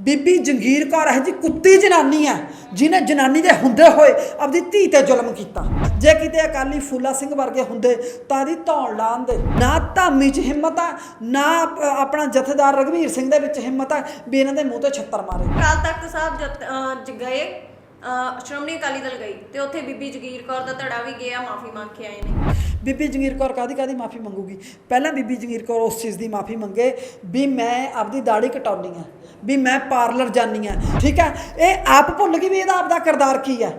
ਬੀਬੀ ਜੰਗੀਰ ਕੌਰ ਇਹ ਜੀ ਕੁੱਤੀ ਜਨਾਨੀ ਹੈ, ਜਿਹਨੇ ਜਨਾਨੀ ਦੇ ਹੁੰਦੇ ਹੋਏ ਆਪਦੀ ਧੀ ਤੇ ਜ਼ੁਲਮ ਕੀਤਾ। ਜੇ ਕਿਤੇ ਅਕਾਲੀ ਫੂਲਾ ਸਿੰਘ ਵਰਗੇ ਹੁੰਦੇ, ਤਾਂ ਦੀ ਧੌਣ ਲਾਉਂਦੇ ਨਾ ਧਾਮੀ 'ਚ ਹਿੰਮਤ ਆ ਨਾ ਆਪਣਾ ਜਥੇਦਾਰ ਰਘਵੀਰ ਸਿੰਘ ਦੇ ਵਿੱਚ ਹਿੰਮਤ ਆ ਵੀ ਇਹਨਾਂ ਦੇ ਮੂੰਹ ਤੇ ਛੱਤਰ ਮਾਰੇ। ਅਕਾਲ ਤਖਤ ਸਾਹਿਬ ਜਦ ਗਏ। ਸ਼੍ਰੋਮਣੀ ਅਕਾਲੀ ਦਲ ਗਈ ਤੇ ਉੱਥੇ ਬੀਬੀ ਜਗੀਰ ਕੌਰ ਦਾ ਧੜਾ ਵੀ ਗਿਆ, ਮਾਫੀ ਮੰਗ ਕੇ ਆਏ ਨੇ। ਬੀਬੀ ਜਗੀਰ ਕੌਰ ਕਾਦੀ ਕਾਦੀ ਮਾਫੀ ਮੰਗੂਗੀ? ਪਹਿਲਾਂ ਬੀਬੀ ਜਗੀਰ ਕੌਰ ਉਸ ਚੀਜ਼ ਦੀ ਮਾਫੀ ਮੰਗੇ ਵੀ ਮੈਂ ਆਪਦੀ ਦਾੜੀ ਕਟਾਉਣੀ ਆ ਵੀ ਮੈਂ ਪਾਰਲਰ ਜਾਨੀ ਆ ਠੀਕ ਹੈ? ਇਹ ਆਪ ਭੁੱਲ ਗਈ ਵੀ ਇਹਦਾ ਆਪਦਾ ਕਿਰਦਾਰ ਕੀ ਹੈ?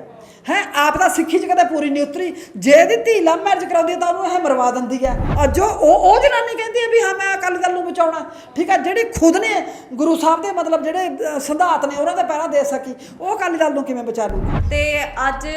ਹੈ? ਆਪ ਦਾ ਸਿੱਖੀ ਚ ਕਦੇ ਪੂਰੀ ਨਹੀਂ ਉਤਰੀ। ਜੇ ਇਹਦੀ ਧੀ ਲਵ ਮੈਰਿਜ ਕਰਾਉਂਦੀ ਹੈ ਤਾਂ ਉਹਨੂੰ ਇਹ ਮਰਵਾ ਦਿੰਦੀ ਹੈ। ਅੱਜ ਉਹ ਉਹ ਉਹ ਜਨਾਨੀ ਕਹਿੰਦੀ ਹੈ ਵੀ ਹਾਂ, ਮੈਂ ਅਕਾਲੀ ਦਲ ਨੂੰ ਬਚਾਉਣਾ। ਠੀਕ ਹੈ? ਜਿਹੜੀ ਖੁਦ ਨੇ ਗੁਰੂ ਸਾਹਿਬ ਦੇ ਮਤਲਬ ਜਿਹੜੇ ਸਿਧਾਂਤ ਨੇ ਉਹਨਾਂ ਦੇ ਪਹਿਰਾ ਦੇ ਸਕੀ। ਉਹ ਅਕਾਲੀ ਦਲ ਨੂੰ ਕਿਵੇਂ ਬਚਾ ਲੂਗੀ ਤੇ ਅੱਜ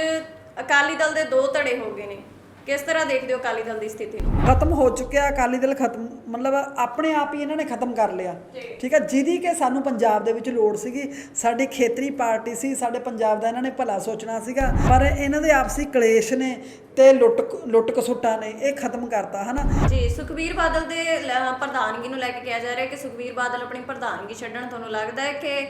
ਅਕਾਲੀ ਦਲ ਦੇ ਦੋ ਧੜੇ ਹੋ ਗਏ ਨੇ। ਕਿਸ ਤਰ੍ਹਾਂ ਦੇਖਦੇ ਹੋ ਅਕਾਲੀ ਦਲ ਦੀ ਸਥਿਤੀ? ਨੂੰ ਖਤਮ ਹੋ ਚੁੱਕਿਆ ਅਕਾਲੀ ਦਲ ਖਤਮ ਮਤਲਬ ਆਪਣੇ ਆਪ ਹੀ ਇਹਨਾਂ ਨੇ ਖਤਮ ਕਰ ਲਿਆ। ਠੀਕ ਹੈ ਜਿਹਦੀ ਕਿ ਸਾਨੂੰ ਪੰਜਾਬ ਦੇ ਵਿੱਚ ਲੋੜ ਸੀਗੀ। ਸਾਡੀ ਖੇਤਰੀ ਪਾਰਟੀ ਸੀ ਸਾਡੇ ਪੰਜਾਬ ਦਾ ਇਹਨਾਂ ਨੇ ਭਲਾ ਸੋਚਣਾ ਸੀਗਾ। ਪਰ ਇਹਨਾਂ ਦੇ ਆਪਸੀ ਕਲੇਸ਼ ਨੇ ਤੇ ਲੁੱਟ ਲੁੱਟ ਕਸੁੱਟਾਂ ਨੇ ਇਹ ਖਤਮ ਕਰਤਾ ਹਨਾ? ਜੀ ਸੁਖਬੀਰ ਬਾਦਲ ਦੇ ਲ- ਪ੍ਰਧਾਨਗੀ ਨੂੰ ਲੈ ਕੇ ਕਿਹਾ ਜਾ ਰਿਹਾ ਹੈ ਕਿ ਸੁਖਬੀਰ ਬਾਦਲ ਆਪਣੀ ਪ੍ਰਧਾਨਗੀ ਛੱਡਣ ਤੁਹਾਨੂੰ ਲੱਗਦਾ ਹੈ ਕਿ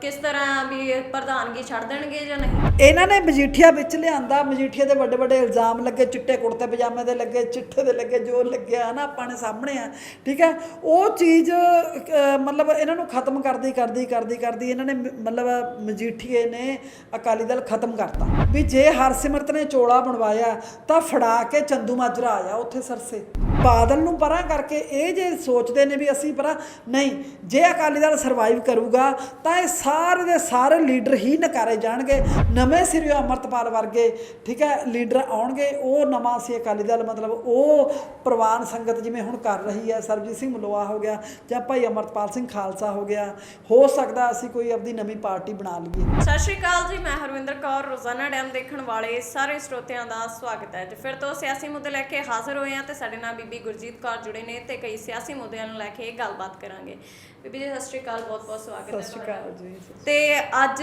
ਕਿਸ ਤਰ੍ਹਾਂ ਵੀ ਇਹ ਪ੍ਰਧਾਨਗੀ ਛੱਡ ਦੇਣਗੇ ਜਾਂ ਨਹੀਂ? ਇਹਨਾਂ ਨੇ ਮਜੀਠੀਆ ਵਿੱਚ ਲਿਆਂਦਾ ਮਜੀਠੀਆ ਦੇ ਵੱਡੇ ਵੱਡੇ ਇਲਜ਼ਾਮ ਲੱਗੇ ਚਿੱਟੇ ਕੁੜਤੇ ਪਜਾਮੇ ਦੇ ਲੱਗੇ ਚਿੱਠੇ ਦੇ ਲੱਗੇ ਜੋ ਲੱਗਿਆ ਹਨਾ ਆਪਾਂ ਨੇ ਸਾਹਮਣੇ ਆ ਠੀਕ ਹੈ? ਉਹ ਚੀਜ਼ ਅਹ, ਮਤਲਬ ਇਹਨਾਂ ਨੂੰ ਖਤਮ ਕਰਦੀ ਕਰਦੀ ਕਰਦੀ ਕਰਦੀ ਇਹਨਾਂ ਨੇ ਮ- ਮਤਲਬ ਮਜੀਠੀਏ ਨੇ ਅਕਾਲੀ ਦਲ ਖਤਮ ਕਰਤਾ। ਵੀ ਜੇ ਹਰਸਿਮਰਤ ਨੇ ਚੋਲਾ ਬਣਵਾਇਆ ਤਾਂ ਫੜਾ ਕੇ ਚੰਦੂ ਮਾਜਰਾ ਆਇਆ ਉੱਥੇ ਸਰਸੇ। ਬਾਦਲ ਨੂੰ ਪਰਾਂ ਕਰਕੇ ਇਹ ਜੇ ਸੋਚਦੇ ਨੇ ਵੀ ਅਸੀਂ ਪਰਾਂ, ਨਹੀਂ, ਜੇ ਅਕਾਲੀ ਦਲ ਸਰਵਾਈਵ ਕਰੂਗਾ, ਤਾਂ ਇਹ ਸਾਰੇ ਦੇ ਸਾਰੇ ਲੀਡਰ ਹੀ ਨਕਾਰੇ ਜਾਣਗੇ। ਨਵੇਂ ਸਿਰਿਓਂ ਅਮਰਤਪਾਲ ਵਰਗੇ, ਠੀਕ ਹੈ, ਲੀਡਰ ਆਉਣਗੇ, ਉਹ ਨਵਾਂ ਸੀ ਅਕਾਲੀ ਦਲ, ਮਤਲਬ ਉਹ ਪ੍ਰਵਾਨ ਸੰਗਤ ਜਿਵੇਂ ਹੁਣ ਕਰ ਰਹੀ ਹੈ, ਸਰਬਜੀਤ ਸਿੰਘ ਮਲੋਆ ਹੋ ਗਿਆ ਜਾਂ ਭਾਈ ਅਮਰਤਪਾਲ ਸਿੰਘ ਖਾਲਸਾ ਹੋ ਗਿਆ, ਹੋ ਸਕਦਾ ਅਸੀਂ ਕੋਈ ਆਪਦੀ ਨਵੀਂ ਪਾਰਟੀ ਬਣਾ ਲਈਏ। ਸਤਿ ਸ਼੍ਰੀ ਅਕਾਲ ਜੀ, ਮੈਂ ਹਰਵਿੰਦਰ ਕੌਰ, ਰੋਜ਼ਾਨਾ ਡੈਮ ਦੇਖਣ ਵਾਲੇ ਸਾਰੇ ਸਰੋਤਿਆਂ ਦਾ ਸਵਾਗਤ ਹੈ। ਜੀ ਫਿਰ ਤੋਂ ਸਿਆਸੀ ਮੁੱਦੇ ਲੈ ਕੇ ਹਾਜ਼ਰ ਹੋਏ ਹਾਂ ਤੇ ਸਾਡੇ ਨਾਲ ਬੀਬੀ ਗੁਰਜੀਤ ਕੌਰ ਜੁੜੇ ਨੇ ਤੇ ਕਈ ਸਿਆਸੀ ਮੁੱਦਿਆਂ ਨੂੰ ਲੈ ਕੇ ਗੱਲਬਾਤ ਕਰਾਂਗੇ। ਬੀਬੀ ਜੀ ਸਤਿ ਸ਼੍ਰੀ ਅਕਾਲ ਬਹੁਤ ਬਹੁਤ ਸਵਾਗਤ ਹੈ ਸਤਿ ਸ਼੍ਰੀ। ਅਕਾਲ ਜੀ ਤੇ ਅੱਜ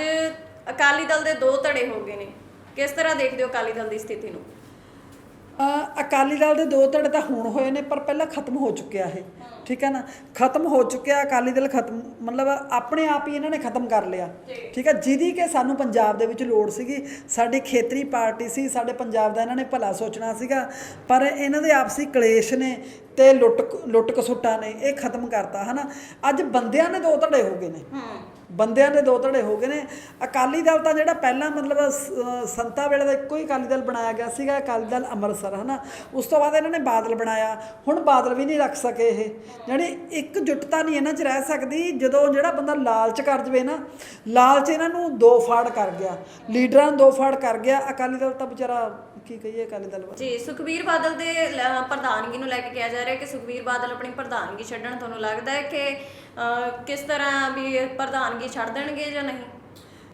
ਅਕਾਲੀ ਦਲ ਦੇ ਦੋ ਧੜੇ ਹੋ ਗਏ ਨੇ। ਕਿਸ ਤਰ੍ਹਾਂ ਦੇਖਦੇ ਹੋ ਅਕਾਲੀ ਦਲ ਦੀ ਸਥਿਤੀ ਨੂੰ? ਅਕਾਲੀ ਦਲ ਦੇ ਦੋ ਧੜੇ ਤਾਂ ਹੁਣ ਹੋਏ ਨੇ ਪਰ ਪਹਿਲਾਂ ਖਤਮ ਹੋ ਚੁੱਕਿਆ ਇਹ। ਠੀਕ ਹੈ ਨਾ? ਖਤਮ ਹੋ ਚੁੱਕਿਆ ਅਕਾਲੀ ਦਲ ਖਤਮ ਮਤਲਬ ਆਪਣੇ ਆਪ ਹੀ ਇਹਨਾਂ ਨੇ ਖਤਮ ਕਰ ਲਿਆ। ਠੀਕ ਹੈ? ਜਿਹਦੀ ਕਿ ਸਾਨੂੰ ਪੰਜਾਬ ਦੇ ਵਿੱਚ ਲੋੜ ਸੀਗੀ। ਸਾਡੀ ਖੇਤਰੀ ਪਾਰਟੀ ਸੀ ਸਾਡੇ ਪੰਜਾਬ ਦਾ ਇਹਨਾਂ ਨੇ ਭਲਾ ਸੋਚਣਾ ਸੀਗਾ। ਪਰ ਇਹਨਾਂ ਦੇ ਆਪਸੀ ਕਲੇਸ਼ ਨੇ ਤੇ ਲੁੱਟ ਲੁੱਟ ਕਸੁੱਟਾਂ ਨੇ ਇਹ ਖਤਮ ਕਰਤਾ ਹਨਾ? ਅੱਜ ਬੰਦਿਆਂ ਨੇ ਦੋ ਧੜੇ ਹੋ ਗਏ ਨੇ। ਬੰਦਿਆਂ ਦੇ ਦੋ ਧੜੇ ਹੋ ਗਏ ਨੇ। ਅਕਾਲੀ ਦਲ ਤਾਂ ਜਿਹੜਾ ਪਹਿਲਾਂ ਮਤਲਬ ਸ- ਸੰਤਾ ਵੇਲੇ ਦਾ ਇੱਕੋ ਹੀ ਅਕਾਲੀ ਦਲ ਬਣਾਇਆ ਗਿਆ ਸੀਗਾ, ਅਕਾਲੀ ਦਲ ਅੰਮ੍ਰਿਤਸਰ, ਹਨਾ? ਉਸ ਤੋਂ ਬਾਅਦ ਇਹਨਾਂ ਨੇ ਬਾਦਲ ਬਣਾਇਆ। ਹੁਣ ਬਾਦਲ ਵੀ ਨਹੀਂ ਰੱਖ ਸਕੇ ਇਹ। ਜਿਹੜੀ ਇੱਕ ਜੁਟਤਾ ਨਹੀਂ ਇਹਨਾਂ 'ਚ ਰਹਿ ਸਕਦੀ, ਜਦੋਂ ਜਿਹੜਾ ਬੰਦਾ ਲਾਲਚ ਕਰ ਜਵੇ ਨਾ, ਲਾਲਚ ਇਹਨਾਂ ਨੂੰ ਦੋ ਫਾੜ ਕਰ ਗਿਆ। ਲੀਡਰਾਂ ਨੂੰ ਦੋ ਫਾੜ ਕਰ ਗਿਆ। ਅਕਾਲੀ ਦਲ ਤਾਂ ਵਿਚਾਰਾ, ਕੀ ਕਹੀਏ, ਅਕਾਲੀ ਦਲ ਜੀ, ਸੁਖਬੀਰ ਬਾਦਲ ਦੇ ਪ੍ਰਧਾਨਗੀ ਨੂੰ ਲੈ ਕੇ ਕਿਹਾ ਜਾ ਰਿਹਾ ਕਿ ਸੁਖਬੀਰ ਬਾਦਲ ਆਪਣੀ ਪ੍ਰਧਾਨਗੀ ਛੱਡਣ, ਤੁਹਾਨੂੰ ਲੱਗਦਾ ਹੈ ਕਿ ਕਿਸ ਤਰ੍ਹਾਂ ਵੀ ਪ੍ਰਧਾਨਗੀ ਛੱਡ ਦੇਣਗੇ ਜਾਂ ਨਹੀਂ?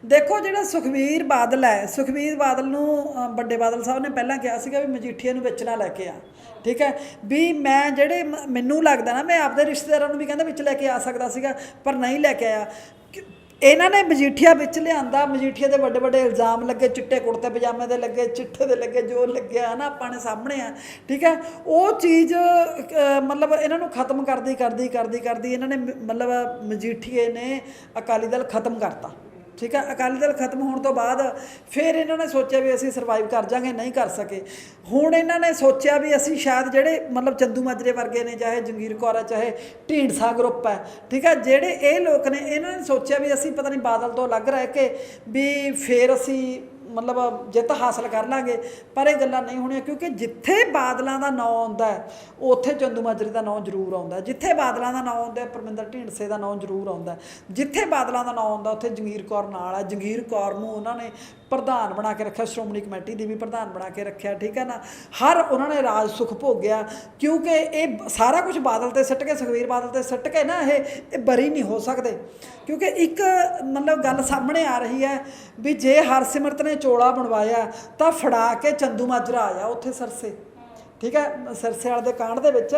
ਦੇਖੋ, ਜਿਹੜਾ ਸੁਖਵੀਰ ਬਾਦਲ ਹੈ, ਸੁਖਵੀਰ ਬਾਦਲ ਨੂੰ ਵੱਡੇ ਬਾਦਲ ਸਾਹਿਬ ਨੇ ਪਹਿਲਾਂ ਕਿਹਾ ਸੀਗਾ ਵੀ ਮਜੀਠੀਆ ਨੂੰ ਵਿੱਚ ਨਾ ਲੈ ਕੇ ਆ। ਠੀਕ ਹੈ? ਵੀ ਮੈਂ ਜਿਹੜੇ ਮ- ਮੈਨੂੰ ਲੱਗਦਾ ਨਾ, ਮੈਂ ਆਪਦੇ ਰਿਸ਼ਤੇਦਾਰਾਂ ਨੂੰ ਵੀ ਕਹਿੰਦਾ ਵਿੱਚ ਲੈ ਕੇ ਆ ਸਕਦਾ ਸੀਗਾ, ਪਰ ਨਹੀਂ ਲੈ ਕੇ ਆਇਆ। ਕਿ- ਇਹਨਾਂ ਨੇ ਮਜੀਠੀਆ ਵਿੱਚ ਲਿਆਂਦਾ, ਮਜੀਠੀਆ ਦੇ ਵੱਡੇ ਵੱਡੇ ਇਲਜ਼ਾਮ ਲੱਗੇ, ਚਿੱਟੇ ਕੁੜਤੇ ਪਜਾਮੇ ਦੇ ਲੱਗੇ ਚਿੱਟੇ ਦੇ ਲੱਗੇ, ਜੋ ਲੱਗਿਆ ਨਾ ਆਪਾਂ ਨੇ ਸਾਹਮਣੇ ਆ, ਠੀਕ ਹੈ? ਉਹ ਚੀਜ਼ ਮਤਲਬ ਇਹਨਾਂ ਨੂੰ ਖਤਮ ਕਰਦੀ ਕਰਦੀ ਕਰਦੀ ਕਰਦੀ ਇਹਨਾਂ ਨੇ ਮ- ਮਤਲਬ ਮਜੀਠੀਏ ਨੇ ਅਕਾਲੀ ਦਲ ਖਤਮ ਕਰਤਾ। ਠੀਕ ਹੈ ਅਕਾਲੀ ਦਲ ਖਤਮ ਹੋਣ ਤੋਂ ਬਾਅਦ ਫਿਰ ਇਹਨਾਂ ਨੇ ਸੋਚਿਆ ਵੀ ਅਸੀਂ ਸਰਵਾਈਵ ਕਰ ਜਾਾਂਗੇ, ਨਹੀਂ ਕਰ ਸਕੇ। ਹੁਣ ਇਹਨਾਂ ਨੇ ਸੋਚਿਆ ਵੀ ਅਸੀਂ ਸ਼ਾਇਦ ਜਿਹੜੇ ਮਤਲਬ ਚੰਦੂ ਮਾਜਰੇ ਵਰਗੇ ਨੇ, ਚਾਹੇ ਜੰਗੀਰ ਕੌਰ ਹੈ ਚਾਹੇ ਢੀਂਡਸਾ ਗਰੁੱਪ ਹੈ ਠੀਕ ਹੈ ਜਿਹੜੇ ਇਹ ਲੋਕ ਨੇ, ਇਹਨਾਂ ਨੇ ਸੋਚਿਆ ਵੀ ਅਸੀਂ ਪਤਾ ਨਹੀਂ ਬਾਦਲ ਤੋਂ ਅਲੱਗ ਰਹਿ ਕੇ ਵੀ ਫਿਰ ਅਸੀਂ ਮਤਲਬ ਜਿੱਤ ਹਾਸਲ ਕਰ ਲਾਂਗੇ ਪਰ ਇਹ ਗੱਲਾਂ ਨਹੀਂ ਹੋਣੀਆਂ, ਕਿਉਂਕਿ ਜਿੱਥੇ ਬਾਦਲਾਂ ਦਾ ਨਾਂ ਆਉਂਦਾ ਉੱਥੇ ਚੰਦੂ ਮਾਜਰੇ ਦਾ ਨਾਂ ਜ਼ਰੂਰ ਆਉਂਦਾ ਜਿੱਥੇ ਬਾਦਲਾਂ ਦਾ ਨਾਂ ਆਉਂਦਾ ਪਰਮਿੰਦਰ ਢੀਂਡਸੇ ਦਾ ਨਾਂ ਜ਼ਰੂਰ ਆਉਂਦਾ ਜਿੱਥੇ ਬਾਦਲਾਂ ਦਾ ਨਾਂ ਆਉਂਦਾ, ਉੱਥੇ ਜੰਗੀਰ ਕੌਰ ਨਾਲ ਹੈ। ਜੰਗੀਰ ਕੌਰ ਨੂੰ ਉਹਨਾਂ ਨੇ ਪ੍ਰਧਾਨ ਬਣਾ ਕੇ ਰੱਖਿਆ, ਸ਼੍ਰੋਮਣੀ ਕਮੇਟੀ ਦੀ ਵੀ ਪ੍ਰਧਾਨ ਬਣਾ ਕੇ ਰੱਖਿਆ, ਠੀਕ ਹੈ ਨਾ? ਹਰ ਉਹਨਾਂ ਨੇ ਰਾਜ ਸੁਖ ਭੋਗਿਆ, ਕਿਉਂਕਿ ਇਹ ਸਾਰਾ ਕੁਝ ਬਾਦਲ ਤੇ ਸਿੱਟ ਕੇ ਸੁਖਵੀਰ ਬਾਦਲ ਤੇ ਸਿੱਟ ਕੇ ਨਾ ਇਹ ਬਰੀ ਨਹੀਂ ਹੋ ਸਕਦੇ। ਕਿਉਂਕਿ ਇੱਕ ਮਤਲਬ ਗੱਲ ਸਾਹਮਣੇ ਆ ਰਹੀ ਹੈ ਵੀ ਜੇ ਹਰਸਿਮਰਤ ਨੇ ਚੋਲਾ ਬਣਵਾਇਆ, ਤਾਂ ਫੜਾ ਕੇ ਚੰਦੂ ਮਾਜਰਾ ਆਇਆ ਉੱਥੇ ਸਰਸੇ। ਠੀਕ ਹੈ ਸਿਰਸੇ ਵਾਲੇ ਦੇ ਕਾਂਡ ਦੇ ਵਿੱਚ,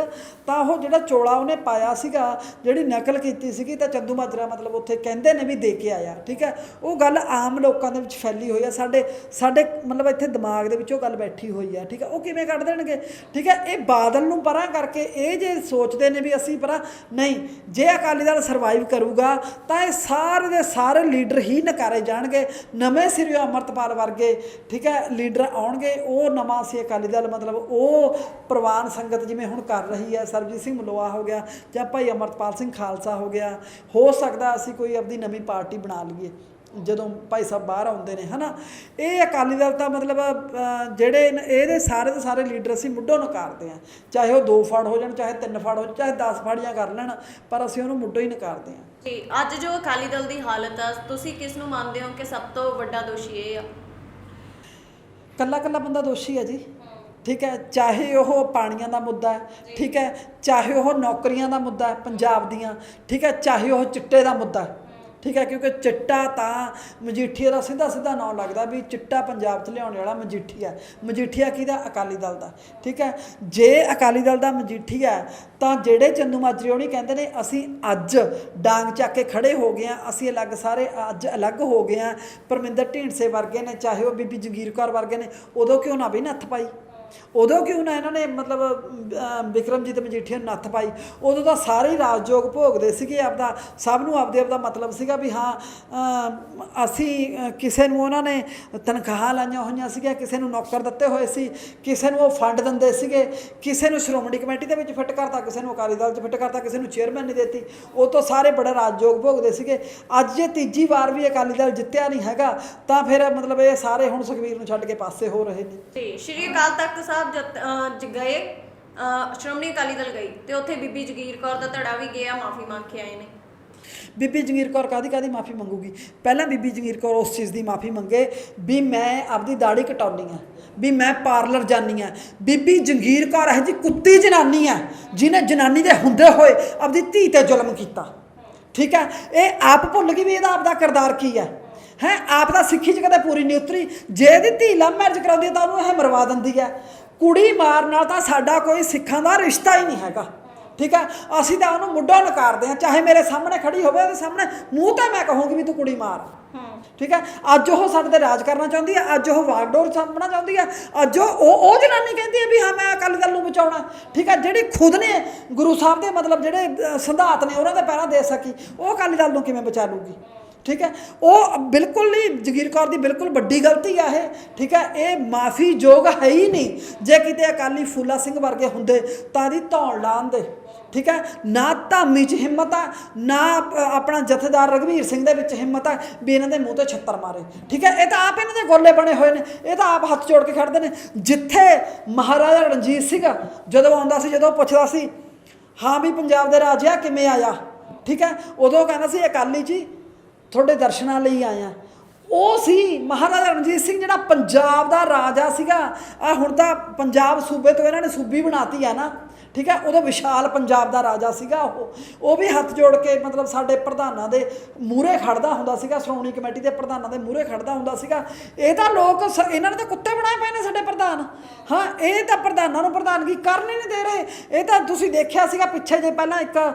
ਤਾਂ ਉਹ ਜਿਹੜਾ ਚੋਲਾ ਉਹਨੇ ਪਾਇਆ ਸੀਗਾ, ਜਿਹੜੀ ਨਕਲ ਕੀਤੀ ਸੀਗੀ, ਤਾਂ ਚੰਦੂ ਮਾਜਰਾ ਮਤਲਬ ਉੱਥੇ ਕਹਿੰਦੇ ਨੇ ਵੀ ਦੇ ਕੇ ਆਇਆ, ਠੀਕ ਹੈ। ਉਹ ਗੱਲ ਆਮ ਲੋਕਾਂ ਦੇ ਵਿੱਚ ਫੈਲੀ ਹੋਈ ਆ, ਸਾਡੇ ਸਾਡੇ ਮਤਲਬ ਇੱਥੇ ਦਿਮਾਗ ਦੇ ਵਿੱਚ ਉਹ ਗੱਲ ਬੈਠੀ ਹੋਈ ਆ, ਠੀਕ ਹੈ। ਉਹ ਕਿਵੇਂ ਕੱਢ ਦੇਣਗੇ? ਠੀਕ ਹੈ, ਇਹ ਬਾਦਲ ਨੂੰ ਪਰਾਂ ਕਰਕੇ ਇਹ ਜੇ ਸੋਚਦੇ ਨੇ ਵੀ ਅਸੀਂ ਪਰਾਂ, ਨਹੀਂ, ਜੇ ਅਕਾਲੀ ਦਲ ਸਰਵਾਈਵ ਕਰੂਗਾ, ਤਾਂ ਇਹ ਸਾਰੇ ਦੇ ਸਾਰੇ ਲੀਡਰ ਹੀ ਨਕਾਰੇ ਜਾਣਗੇ। ਨਵੇਂ ਸਿਰਿਓਂ ਅਮਰਤਪਾਲ ਵਰਗੇ, ਠੀਕ ਹੈ, ਲੀਡਰ ਆਉਣਗੇ, ਉਹ ਨਵਾਂ ਸੀ ਅਕਾਲੀ ਦਲ ਮਤਲਬ, ਉਹ ਪ੍ਰਵਾਨ ਸੰਗਤ ਜਿਵੇਂ ਹੁਣ ਕਰ ਰਹੀ ਹੈ ਸਰਬਜੀਤ ਸਿੰਘ ਮਲੋਆ ਹੋ ਗਿਆ ਜਾਂ ਭਾਈ ਅਮਰਤਪਾਲ ਸਿੰਘ ਖਾਲਸਾ ਹੋ ਗਿਆ ਹੋ ਸਕਦਾ ਅਸੀਂ ਕੋਈ ਆਪਦੀ ਨਵੀਂ ਪਾਰਟੀ ਬਣਾ ਲਈਏ। ਜਦੋਂ ਭਾਈ ਸਾਹਿਬ ਬਾਹਰ ਆਉਂਦੇ ਨੇ ਹਨਾ? ਇਹ ਅਕਾਲੀ ਦਲ ਤਾਂ ਮਤਲਬ ਜਿਹੜੇ ਇਹਦੇ ਸਾਰੇ ਦੇ ਸਾਰੇ ਲੀਡਰ ਅਸੀਂ ਮੁੱਢੋਂ ਨਕਾਰਦੇ ਆ। ਚਾਹੇ ਉਹ ਦੋ ਫੜ ਹੋ ਜਾਣ ਚਾਹੇ ਤਿੰਨ ਫੜ ਹੋ ਜਾਣ ਚਾਹੇ 10 ਫਾੜੀਆਂ ਕਰ ਲੈਣ ਪਰ ਅਸੀਂ ਉਹਨੂੰ ਮੁੱਢੋਂ ਹੀ ਨਕਾਰਦੇ ਆ। ਜੀ ਅੱਜ ਜੋ ਅਕਾਲੀ ਦਲ ਦੀ ਹਾਲਤ ਆ ਤੁਸੀਂ ਕਿਸ ਨੂੰ ਮੰਨਦੇ ਹੋ ਕਿ ਸਭ ਤੋਂ ਵੱਡਾ ਦੋਸ਼ੀ ਇਹ ਆ? ਕੱਲਾ ਕੱਲਾ ਬੰਦਾ ਦੋਸ਼ੀ ਹੈ ਜੀ। ਠੀਕ ਹੈ ਚਾਹੇ ਉਹ ਪਾਣੀਆਂ ਦਾ ਮੁੱਦਾ ਹੈ ਠੀਕ ਹੈ ਚਾਹੇ ਉਹ ਨੌਕਰੀਆਂ ਦਾ ਮੁੱਦਾ ਹੈ ਪੰਜਾਬ ਦੀਆਂ ਠੀਕ ਹੈ ਚਾਹੇ ਉਹ ਚਿੱਟੇ ਦਾ ਮੁੱਦਾ ਹੈ ਠੀਕ ਹੈ ਕਿਉਂਕਿ ਚਿੱਟਾ ਤਾਂ ਮਜੀਠੀਆ ਦਾ ਸਿੱਧਾ ਸਿੱਧਾ ਨਾਂ ਲੱਗਦਾ ਵੀ ਚਿੱਟਾ ਪੰਜਾਬ 'ਚ ਲਿਆਉਣ ਵਾਲਾ ਮਜੀਠੀਆ ਮਜੀਠੀਆ ਕਿਹਦਾ? ਅਕਾਲੀ ਦਲ ਦਾ ਠੀਕ ਹੈ। ਜੇ ਅਕਾਲੀ ਦਲ ਦਾ ਮਜੀਠੀਆ ਤਾਂ ਜਿਹੜੇ ਚੰਦੂ ਮਾਜਰੀ ਹੋਣੀ ਕਹਿੰਦੇ ਨੇ ਅਸੀਂ ਅੱਜ ਡਾਂਗ ਚੱਕ ਕੇ ਖੜੇ ਹੋ ਗਏ ਆ ਅਸੀਂ ਅਲੱਗ ਸਾਰੇ ਅੱਜ ਅਲੱਗ ਹੋ ਗਏ ਆ ਪਰਮਿੰਦਰ ਢੀਂਡਸੇ ਵਰਗੇ ਨੇ ਚਾਹੇ ਉਹ ਬੀਬੀ ਜਗੀਰ ਕੌਰ ਵਰਗੇ ਨੇ ਉਦੋਂ ਕਿਉਂ ਨਾ ਵੀ ਨੱਥ ਪਾਈ? ਉਦੋਂ ਕਿਉਂ ਨਾ ਇਹਨਾਂ ਨੇ ਮਤਲਬ ਅਹ, ਵਿਕਰਮਜੀਤ ਮਜੀਠੀਆ ਨੂੰ ਨੱਥ ਪਾਈ। ਉਦੋਂ ਤਾਂ ਸਾਰੇ ਹੀ ਰਾਜਯੋਗ ਭੋਗਦੇ ਸੀਗੇ ਆਪਦਾ ਸਭ ਨੂੰ ਆਪਦੇ ਆਪਦਾ ਮਤਲਬ ਸੀਗਾ ਵੀ ਹਾਂ ਅਸੀਂ ਕਿਸੇ ਨੂੰ ਉਹਨਾਂ ਨੇ ਤਨਖਾਹਾਂ ਲਾਈਆਂ ਹੋਈਆਂ ਸੀਗੀਆਂ ਕਿਸੇ ਨੂੰ ਨੌਕਰ ਦਿੱਤੇ ਹੋਏ ਸੀ ਕਿਸੇ ਨੂੰ ਉਹ ਫੰਡ ਦਿੰਦੇ ਸੀਗੇ ਕਿਸੇ ਨੂੰ ਸ਼੍ਰੋਮਣੀ ਕਮੇਟੀ ਦੇ ਵਿੱਚ ਫਿੱਟ ਕਰਤਾ ਕਿਸੇ ਨੂੰ ਅਕਾਲੀ ਦਲ 'ਚ ਫਿੱਟ ਕਰਤਾ ਕਿਸੇ ਨੂੰ ਚੇਅਰਮੈਨ ਨਹੀਂ ਦਿੱਤੀ। ਉਹ ਤੋਂ ਸਾਰੇ ਬੜੇ ਰਾਜਯੋਗ ਭੋਗਦੇ ਸੀਗੇ। ਅੱਜ ਜੇ ਤੀਜੀ ਵਾਰ ਵੀ ਅਕਾਲੀ ਦਲ ਜਿੱਤਿਆ ਨਹੀਂ ਹੈਗਾ ਤਾਂ ਫਿਰ ਮਤਲਬ ਇਹ ਸਾਰੇ ਹੁਣ ਸੁਖਵੀਰ ਨੂੰ ਛੱਡ ਕੇ ਪਾਸੇ ਹੋ ਰਹੇ ਨੇ। ਤੇ ਸ਼੍ਰੀ ਅਕਾਲ ਤਖਤ ਸਾਹਿਬ ਜਦ ਅਹ, ਜ ਗਏ ਅਹ, ਸ਼੍ਰੋਮਣੀ ਅਕਾਲੀ ਦਲ ਗਈ ਤੇ ਉੱਥੇ ਬੀਬੀ ਜਗੀਰ ਕੌਰ ਦਾ ਧੜਾ ਵੀ ਗਿਆ ਮਾਫੀ ਮੰਗ ਕੇ ਆਏ ਨੇ। ਬੀਬੀ ਜਗੀਰ ਕੌਰ ਕਾਦੀ ਕਾਦੀ ਮਾਫੀ ਮੰਗੂਗੀ? ਪਹਿਲਾਂ ਬੀਬੀ ਜਗੀਰ ਕੌਰ ਉਸ ਚੀਜ਼ ਦੀ ਮਾਫੀ ਮੰਗੇ ਵੀ ਮੈਂ ਆਪਦੀ ਦਾੜੀ ਕਟਾਉਣੀ ਆ ਵੀ ਮੈਂ ਪਾਰਲਰ ਜਾਨੀ ਆ ਬੀਬੀ ਜਗੀਰ ਕੌਰ ਇਹ ਜੀ ਕੁੱਤੀ ਜਨਾਨੀ ਆ ਜਿਹਨੇ ਜਨਾਨੀ ਦੇ ਹੁੰਦੇ ਹੋਏ ਆਪਦੀ ਧੀ ਤੇ ਜ਼ੁਲਮ ਕੀਤਾ। ਠੀਕ ਹੈ? ਇਹ ਆਪ ਭੁੱਲ ਗਈ ਵੀ ਇਹਦਾ ਆਪਦਾ ਕਿਰਦਾਰ ਕੀ ਹੈ? ਹੈ ਆਪ ਦਾ ਸਿੱਖੀ ਚ ਕਦੇ ਪੂਰੀ ਨਹੀਂ ਉਤਰੀ। ਜੇ ਇਹਦੀ ਧੀ ਲਵ ਮੈਰਿਜ ਕਰਾਉਂਦੀ ਹੈ ਤਾਂ ਉਹਨੂੰ ਇਹ ਮਰਵਾ ਦਿੰਦੀ ਹੈ। ਕੁੜੀ ਮਾਰ ਨਾਲ ਤਾਂ ਸਾਡਾ ਕੋਈ ਸਿੱਖਾਂ ਦਾ ਰਿਸ਼ਤਾ ਹੀ ਨਹੀਂ ਹੈਗਾ। ਠੀਕ ਹੈ? ਅਸੀਂ ਤਾਂ ਉਹਨੂੰ ਮੁੱਢੋਂ ਨਕਾਰਦੇ ਹਾਂ। ਚਾਹੇ ਮੇਰੇ ਸਾਹਮਣੇ ਖੜੀ ਹੋਵੇ ਉਹਦੇ ਸਾਹਮਣੇ ਮੂੰਹ ਤੇ ਮੈਂ ਕਹੂੰਗੀ ਵੀ ਤੂੰ ਕੁੜੀ ਮਾਰ। ਠੀਕ ਹੈ? ਅੱਜ ਉਹ ਸਾਡੇ ਤੇ ਰਾਜ ਕਰਨਾ ਚਾਹੁੰਦੀ ਹੈ। ਅੱਜ ਉਹ ਵਾਗਡੋਰ ਸਾਂਭਣਾ ਚਾਹੁੰਦੀ ਹੈ। ਅੱਜ ਉਹ ਉਹ ਜਨਾਨੀ ਕਹਿੰਦੀ ਹੈ ਵੀ ਹਾਂ ਮੈਂ ਅਕਾਲੀ ਦਲ ਨੂੰ ਬਚਾਉਣਾ। ਠੀਕ ਹੈ? ਜਿਹੜੀ ਖੁਦ ਨੇ ਗੁਰੂ ਸਾਹਿਬ ਦੇ ਮਤਲਬ ਜਿਹੜੇ ਸੰਧਾਤ ਨੇ ਉਹਨਾਂ ਦੇ ਪੈਰਾਂ ਦੇ ਸਕੀ। ਉਹ ਅਕਾਲੀ ਦਲ ਨੂੰ ਕਿਵੇਂ ਬਚਾ ਲੂਗੀ ਠੀਕ ਹੈ? ਉਹ ਬਿਲਕੁਲ ਨਹੀਂ, ਜਗੀਰ ਕੌਰ ਦੀ ਬਿਲਕੁਲ ਵੱਡੀ ਗਲਤੀ ਆ ਇਹ, ਠੀਕ ਹੈ? ਇਹ ਮਾਫੀ ਯੋਗ ਹੈ ਹੀ ਨਹੀਂ। ਜੇ ਕਿਤੇ ਅਕਾਲੀ ਫੂਲਾ ਸਿੰਘ ਵਰਗੇ ਹੁੰਦੇ, ਤਾਂ ਦੀ ਧੌਣ ਲਾਉਂਦੇ ਠੀਕ ਹੈ? ਨਾ ਧਾਮੀ 'ਚ ਹਿੰਮਤ ਆ, ਨਾ ਆਪਣਾ ਜਥੇਦਾਰ ਰਘਵੀਰ ਸਿੰਘ ਦੇ ਵਿੱਚ ਹਿੰਮਤ ਆ ਵੀ ਇਹਨਾਂ ਦੇ ਮੂੰਹ ਤੇ ਛੱਤਰ ਮਾਰੇ, ਠੀਕ ਹੈ? ਇਹ ਤਾਂ ਆਪ ਇਹਨਾਂ ਦੇ ਗੋਲੇ ਬਣੇ ਹੋਏ ਨੇ, ਇਹ ਤਾਂ ਆਪ ਹੱਥ ਜੋੜ ਕੇ ਖੜਦੇ ਨੇ। ਜਿੱਥੇ ਮਹਾਰਾਜਾ ਰਣਜੀਤ ਸਿੰਘ ਜਦੋਂ ਆਉਂਦਾ ਸੀ, ਜਦੋਂ ਪੁੱਛਦਾ ਸੀ, ਹਾਂ ਵੀ ਪੰਜਾਬ ਦੇ ਰਾਜਿਆ ਕਿਵੇਂ ਆਇਆ? ਠੀਕ ਹੈ? ਉਦੋਂ ਕਹਿੰਦਾ ਸੀ, ਅਕਾਲੀ ਜੀ ਤੁਹਾਡੇ ਦਰਸ਼ਨਾਂ ਲਈ ਆਇਆ। ਉਹ ਸੀ ਮਹਾਰਾਜਾ ਰਣਜੀਤ ਸਿੰਘ ਜਿਹੜਾ ਪੰਜਾਬ ਦਾ ਰਾਜਾ ਸੀਗਾ। ਆ ਹੁਣ ਤਾਂ ਪੰਜਾਬ ਸੂਬੇ ਤੋਂ ਇਹਨਾਂ ਨੇ ਸੂਬੀ ਬਣਾਤੀ ਆ ਨਾ ਠੀਕ ਹੈ? ਉਦੋਂ ਵਿਸ਼ਾਲ ਪੰਜਾਬ ਦਾ ਰਾਜਾ ਸੀਗਾ ਉਹ। ਉਹ ਵੀ ਹੱਥ ਜੋੜ ਕੇ ਮਤਲਬ ਸਾਡੇ ਪ੍ਰਧਾਨਾਂ ਦੇ ਮੂਹਰੇ ਖੜਦਾ ਹੁੰਦਾ ਸੀਗਾ ਸ਼੍ਰੋਮਣੀ ਕਮੇਟੀ ਦੇ ਪ੍ਰਧਾਨਾਂ ਦੇ ਮੂਹਰੇ ਖੜਦਾ ਹੁੰਦਾ ਸੀਗਾ। ਇਹ ਤਾਂ ਲੋਕ ਸ- ਇਹਨਾਂ ਨੇ ਤਾਂ ਕੁੱਤੇ ਬਣਾਏ ਪਏ ਨੇ ਸਾਡੇ ਪ੍ਰਧਾਨ। ਹਾਂ ਇਹ ਤਾਂ ਪ੍ਰਧਾਨਾਂ ਨੂੰ ਪ੍ਰਧਾਨਗੀ ਕਰਨ ਹੀ ਨਹੀਂ ਦੇ ਰਹੇ। ਇਹ ਤਾਂ ਤੁਸੀਂ ਦੇਖਿਆ ਸੀਗਾ ਪਿੱਛੇ ਜੇ ਪਹਿਲਾਂ ਇੱਕ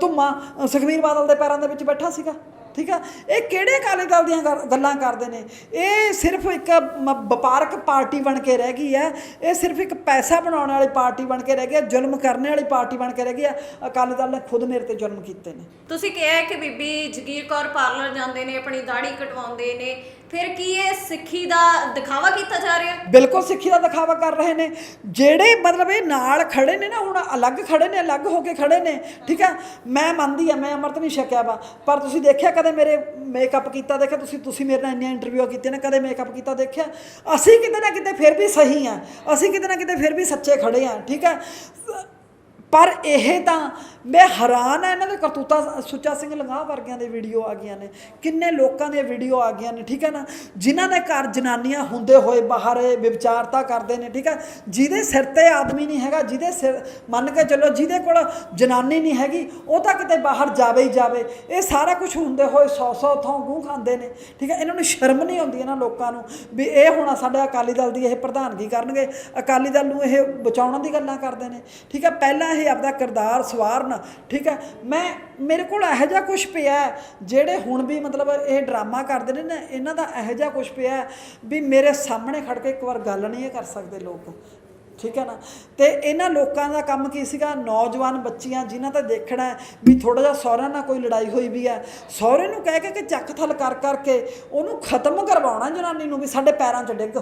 ਧੁੰਮਾ ਅ, ਸੁਖਬੀਰ ਬਾਦਲ ਦੇ ਪੈਰਾਂ ਦੇ ਵਿੱਚ ਬੈਠਾ ਸੀਗਾ। ਠੀਕ ਆ? ਇਹ ਕਿਹੜੇ ਅਕਾਲੀ ਦਲ ਦੀਆਂ ਗੱਲਾਂ ਕਰਦੇ ਨੇ? ਇਹ ਸਿਰਫ ਇੱਕ ਵਪਾਰਕ ਪਾਰਟੀ ਬਣ ਕੇ ਰਹਿ ਗਈ ਹੈ ਇਹ ਸਿਰਫ ਇੱਕ ਪੈਸਾ ਬਣਾਉਣ ਵਾਲੀ ਪਾਰਟੀ ਬਣ ਕੇ ਰਹਿ ਗਈ ਹੈ ਜ਼ੁਲਮ ਕਰਨ ਵਾਲੀ ਪਾਰਟੀ ਬਣ ਕੇ ਰਹਿ ਗਈ ਹੈ ਅਕਾਲੀ ਦਲ ਨੇ ਖੁਦ ਮੇਰੇ ਤੇ ਜ਼ੁਲਮ ਕੀਤੇ ਨੇ। ਤੁਸੀਂ ਕਿਹਾ ਕਿ ਬੀਬੀ ਜਗੀਰ ਕੌਰ ਪਾਰਲਰ ਜਾਂਦੇ ਨੇ, ਆਪਣੀ ਦਾੜੀ ਕਟਵਾਉਂਦੇ ਨੇ। ਫਿਰ ਕੀ ਇਹ ਸਿੱਖੀ ਦਾ ਦਿਖਾਵਾ ਕੀਤਾ ਜਾ ਰਿਹਾ? ਬਿਲਕੁਲ ਸਿੱਖੀ ਦਾ ਦਿਖਾਵਾ ਕਰ ਰਹੇ ਨੇ। ਜਿਹੜੇ ਮਤਲਬ ਇਹ ਨਾਲ ਖੜੇ ਨੇ ਨਾ, ਹੁਣ ਅਲੱਗ ਖੜੇ ਨੇ, ਅਲੱਗ ਹੋ ਕੇ ਖੜੇ ਨੇ, ਠੀਕ ਹੈ ਮੈਂ ਮੰਨਦੀ ਆ, ਮੈਂ ਅੰਮ੍ਰਿਤ ਨਹੀਂ ਛਕਿਆ ਵਾ, ਪਰ ਤੁਸੀਂ ਦੇਖਿਆ ਕਦੇ ਮੇਰੇ ਮੇਕਅਪ ਕੀਤਾ, ਦੇਖਿਆ ਤੁਸੀਂ ਤੁਸੀਂ ਮੇਰੇ ਨਾਲ ਇੰਨੀਆਂ ਇੰਟਰਵਿਊ ਕੀਤੀਆਂ ਨੇ, ਕਦੇ ਮੇਕਅਪ ਕੀਤਾ, ਦੇਖਿਆ? ਅਸੀਂ ਕਿਤੇ ਨਾ ਕਿਤੇ ਫਿਰ ਵੀ ਸਹੀ ਆ, ਅਸੀਂ ਕਿਤੇ ਨਾ ਕਿਤੇ ਫਿਰ ਵੀ ਸੱਚੇ ਖੜੇ ਆ, ਠੀਕ ਹੈ ਪਰ ਇਹ ਤਾਂ ਮੈਂ ਹੈਰਾਨ ਆ ਇਹਨਾਂ ਦੇ ਕਰਤੂਤਾ ਸੁੱਚਾ ਸਿੰਘ ਲੰਗਾਹ ਵਰਗਿਆਂ ਦੇ ਵੀਡੀਓ ਆ ਗਈਆਂ ਨੇ। ਕਿੰਨੇ ਲੋਕਾਂ ਦੀਆਂ ਵੀਡੀਓ ਆ ਗਈਆਂ ਨੇ, ਠੀਕ ਹੈ ਨਾ? ਜਿਨ੍ਹਾਂ ਦੇ ਘਰ ਜਨਾਨੀਆਂ ਹੁੰਦੇ ਹੋਏ ਬਾਹਰ ਵਿਚਾਰਤਾ ਕਰਦੇ ਨੇ, ਠੀਕ ਹੈ ਜਿਹਦੇ ਸਿਰ ਤੇ ਆਦਮੀ ਨਹੀਂ ਹੈਗਾ, ਜਿਹਦੇ ਸਿਰ, ਮੰਨ ਕੇ ਚੱਲੋ ਜਿਹਦੇ ਕੋਲ ਜਨਾਨੀ ਨਹੀਂ ਹੈਗੀ, ਉਹ ਤਾਂ ਕਿਤੇ ਬਾਹਰ ਜਾਵੇ ਹੀ ਜਾਵੇ। ਇਹ ਸਾਰਾ ਕੁਝ ਹੁੰਦੇ ਹੋਏ ਸੌ ਸੌ ਥਾਂ ਗੂੰ ਖਾਂਦੇ ਨੇ, ਠੀਕ ਹੈ ਇਹਨਾਂ ਨੂੰ ਸ਼ਰਮ ਨਹੀਂ ਆਉਂਦੀ ਇਹਨਾਂ ਲੋਕਾਂ ਨੂੰ ਵੀ ਇਹ ਹੁਣ ਸਾਡੇ ਅਕਾਲੀ ਦਲ ਦੀ ਇਹ ਪ੍ਰਧਾਨਗੀ ਕਰਨਗੇ। ਅਕਾਲੀ ਦਲ ਨੂੰ ਇਹ ਬਚਾਉਣ ਦੀ ਗੱਲਾਂ ਕਰਦੇ ਨੇ, ਠੀਕ ਹੈ ਪਹਿਲਾਂ ਇਹ ਆਪਦਾ ਕਿਰਦਾਰ ਸਵਾਰਨ, ਠੀਕ ਹੈ? ਮੈਂ, ਮੇਰੇ ਕੋਲ ਇਹੋ ਜਿਹਾ ਕੁਝ ਪਿਆ ਜਿਹੜੇ ਹੁਣ ਵੀ ਮਤਲਬ ਇਹ ਡਰਾਮਾ ਕਰਦੇ ਨੇ ਨਾ, ਇਹਨਾਂ ਦਾ ਇਹੋ ਜਿਹਾ ਕੁਝ ਪਿਆ ਵੀ ਮੇਰੇ ਸਾਹਮਣੇ ਖੜ ਕੇ ਇੱਕ ਵਾਰ ਗੱਲ ਨਹੀਂ ਕਰ ਸਕਦੇ ਲੋਕ, ਠੀਕ ਹੈ ਨਾ? ਤੇ ਇਹਨਾਂ ਲੋਕਾਂ ਦਾ ਕੰਮ ਕੀ ਸੀਗਾ? ਨੌਜਵਾਨ ਬੱਚੀਆਂ ਜਿਨ੍ਹਾਂ ਤੇ ਦੇਖਣਾ ਵੀ ਥੋੜਾ ਜਿਹਾ ਸਹੁਰਿਆਂ ਨਾਲ ਕੋਈ ਲੜਾਈ ਹੋਈ ਵੀ ਹੈ, ਸਹੁਰੇ ਨੂੰ ਕਹਿ ਕੇ ਕਿ ਚੱਕ ਥਲ ਕਰ ਕਰਕੇ ਉਹਨੂੰ ਖਤਮ ਕਰਵਾਉਣਾ ਜਨਾਨੀ ਨੂੰ ਵੀ ਸਾਡੇ ਪੈਰਾਂ 'ਚ ਡਿੱਗ,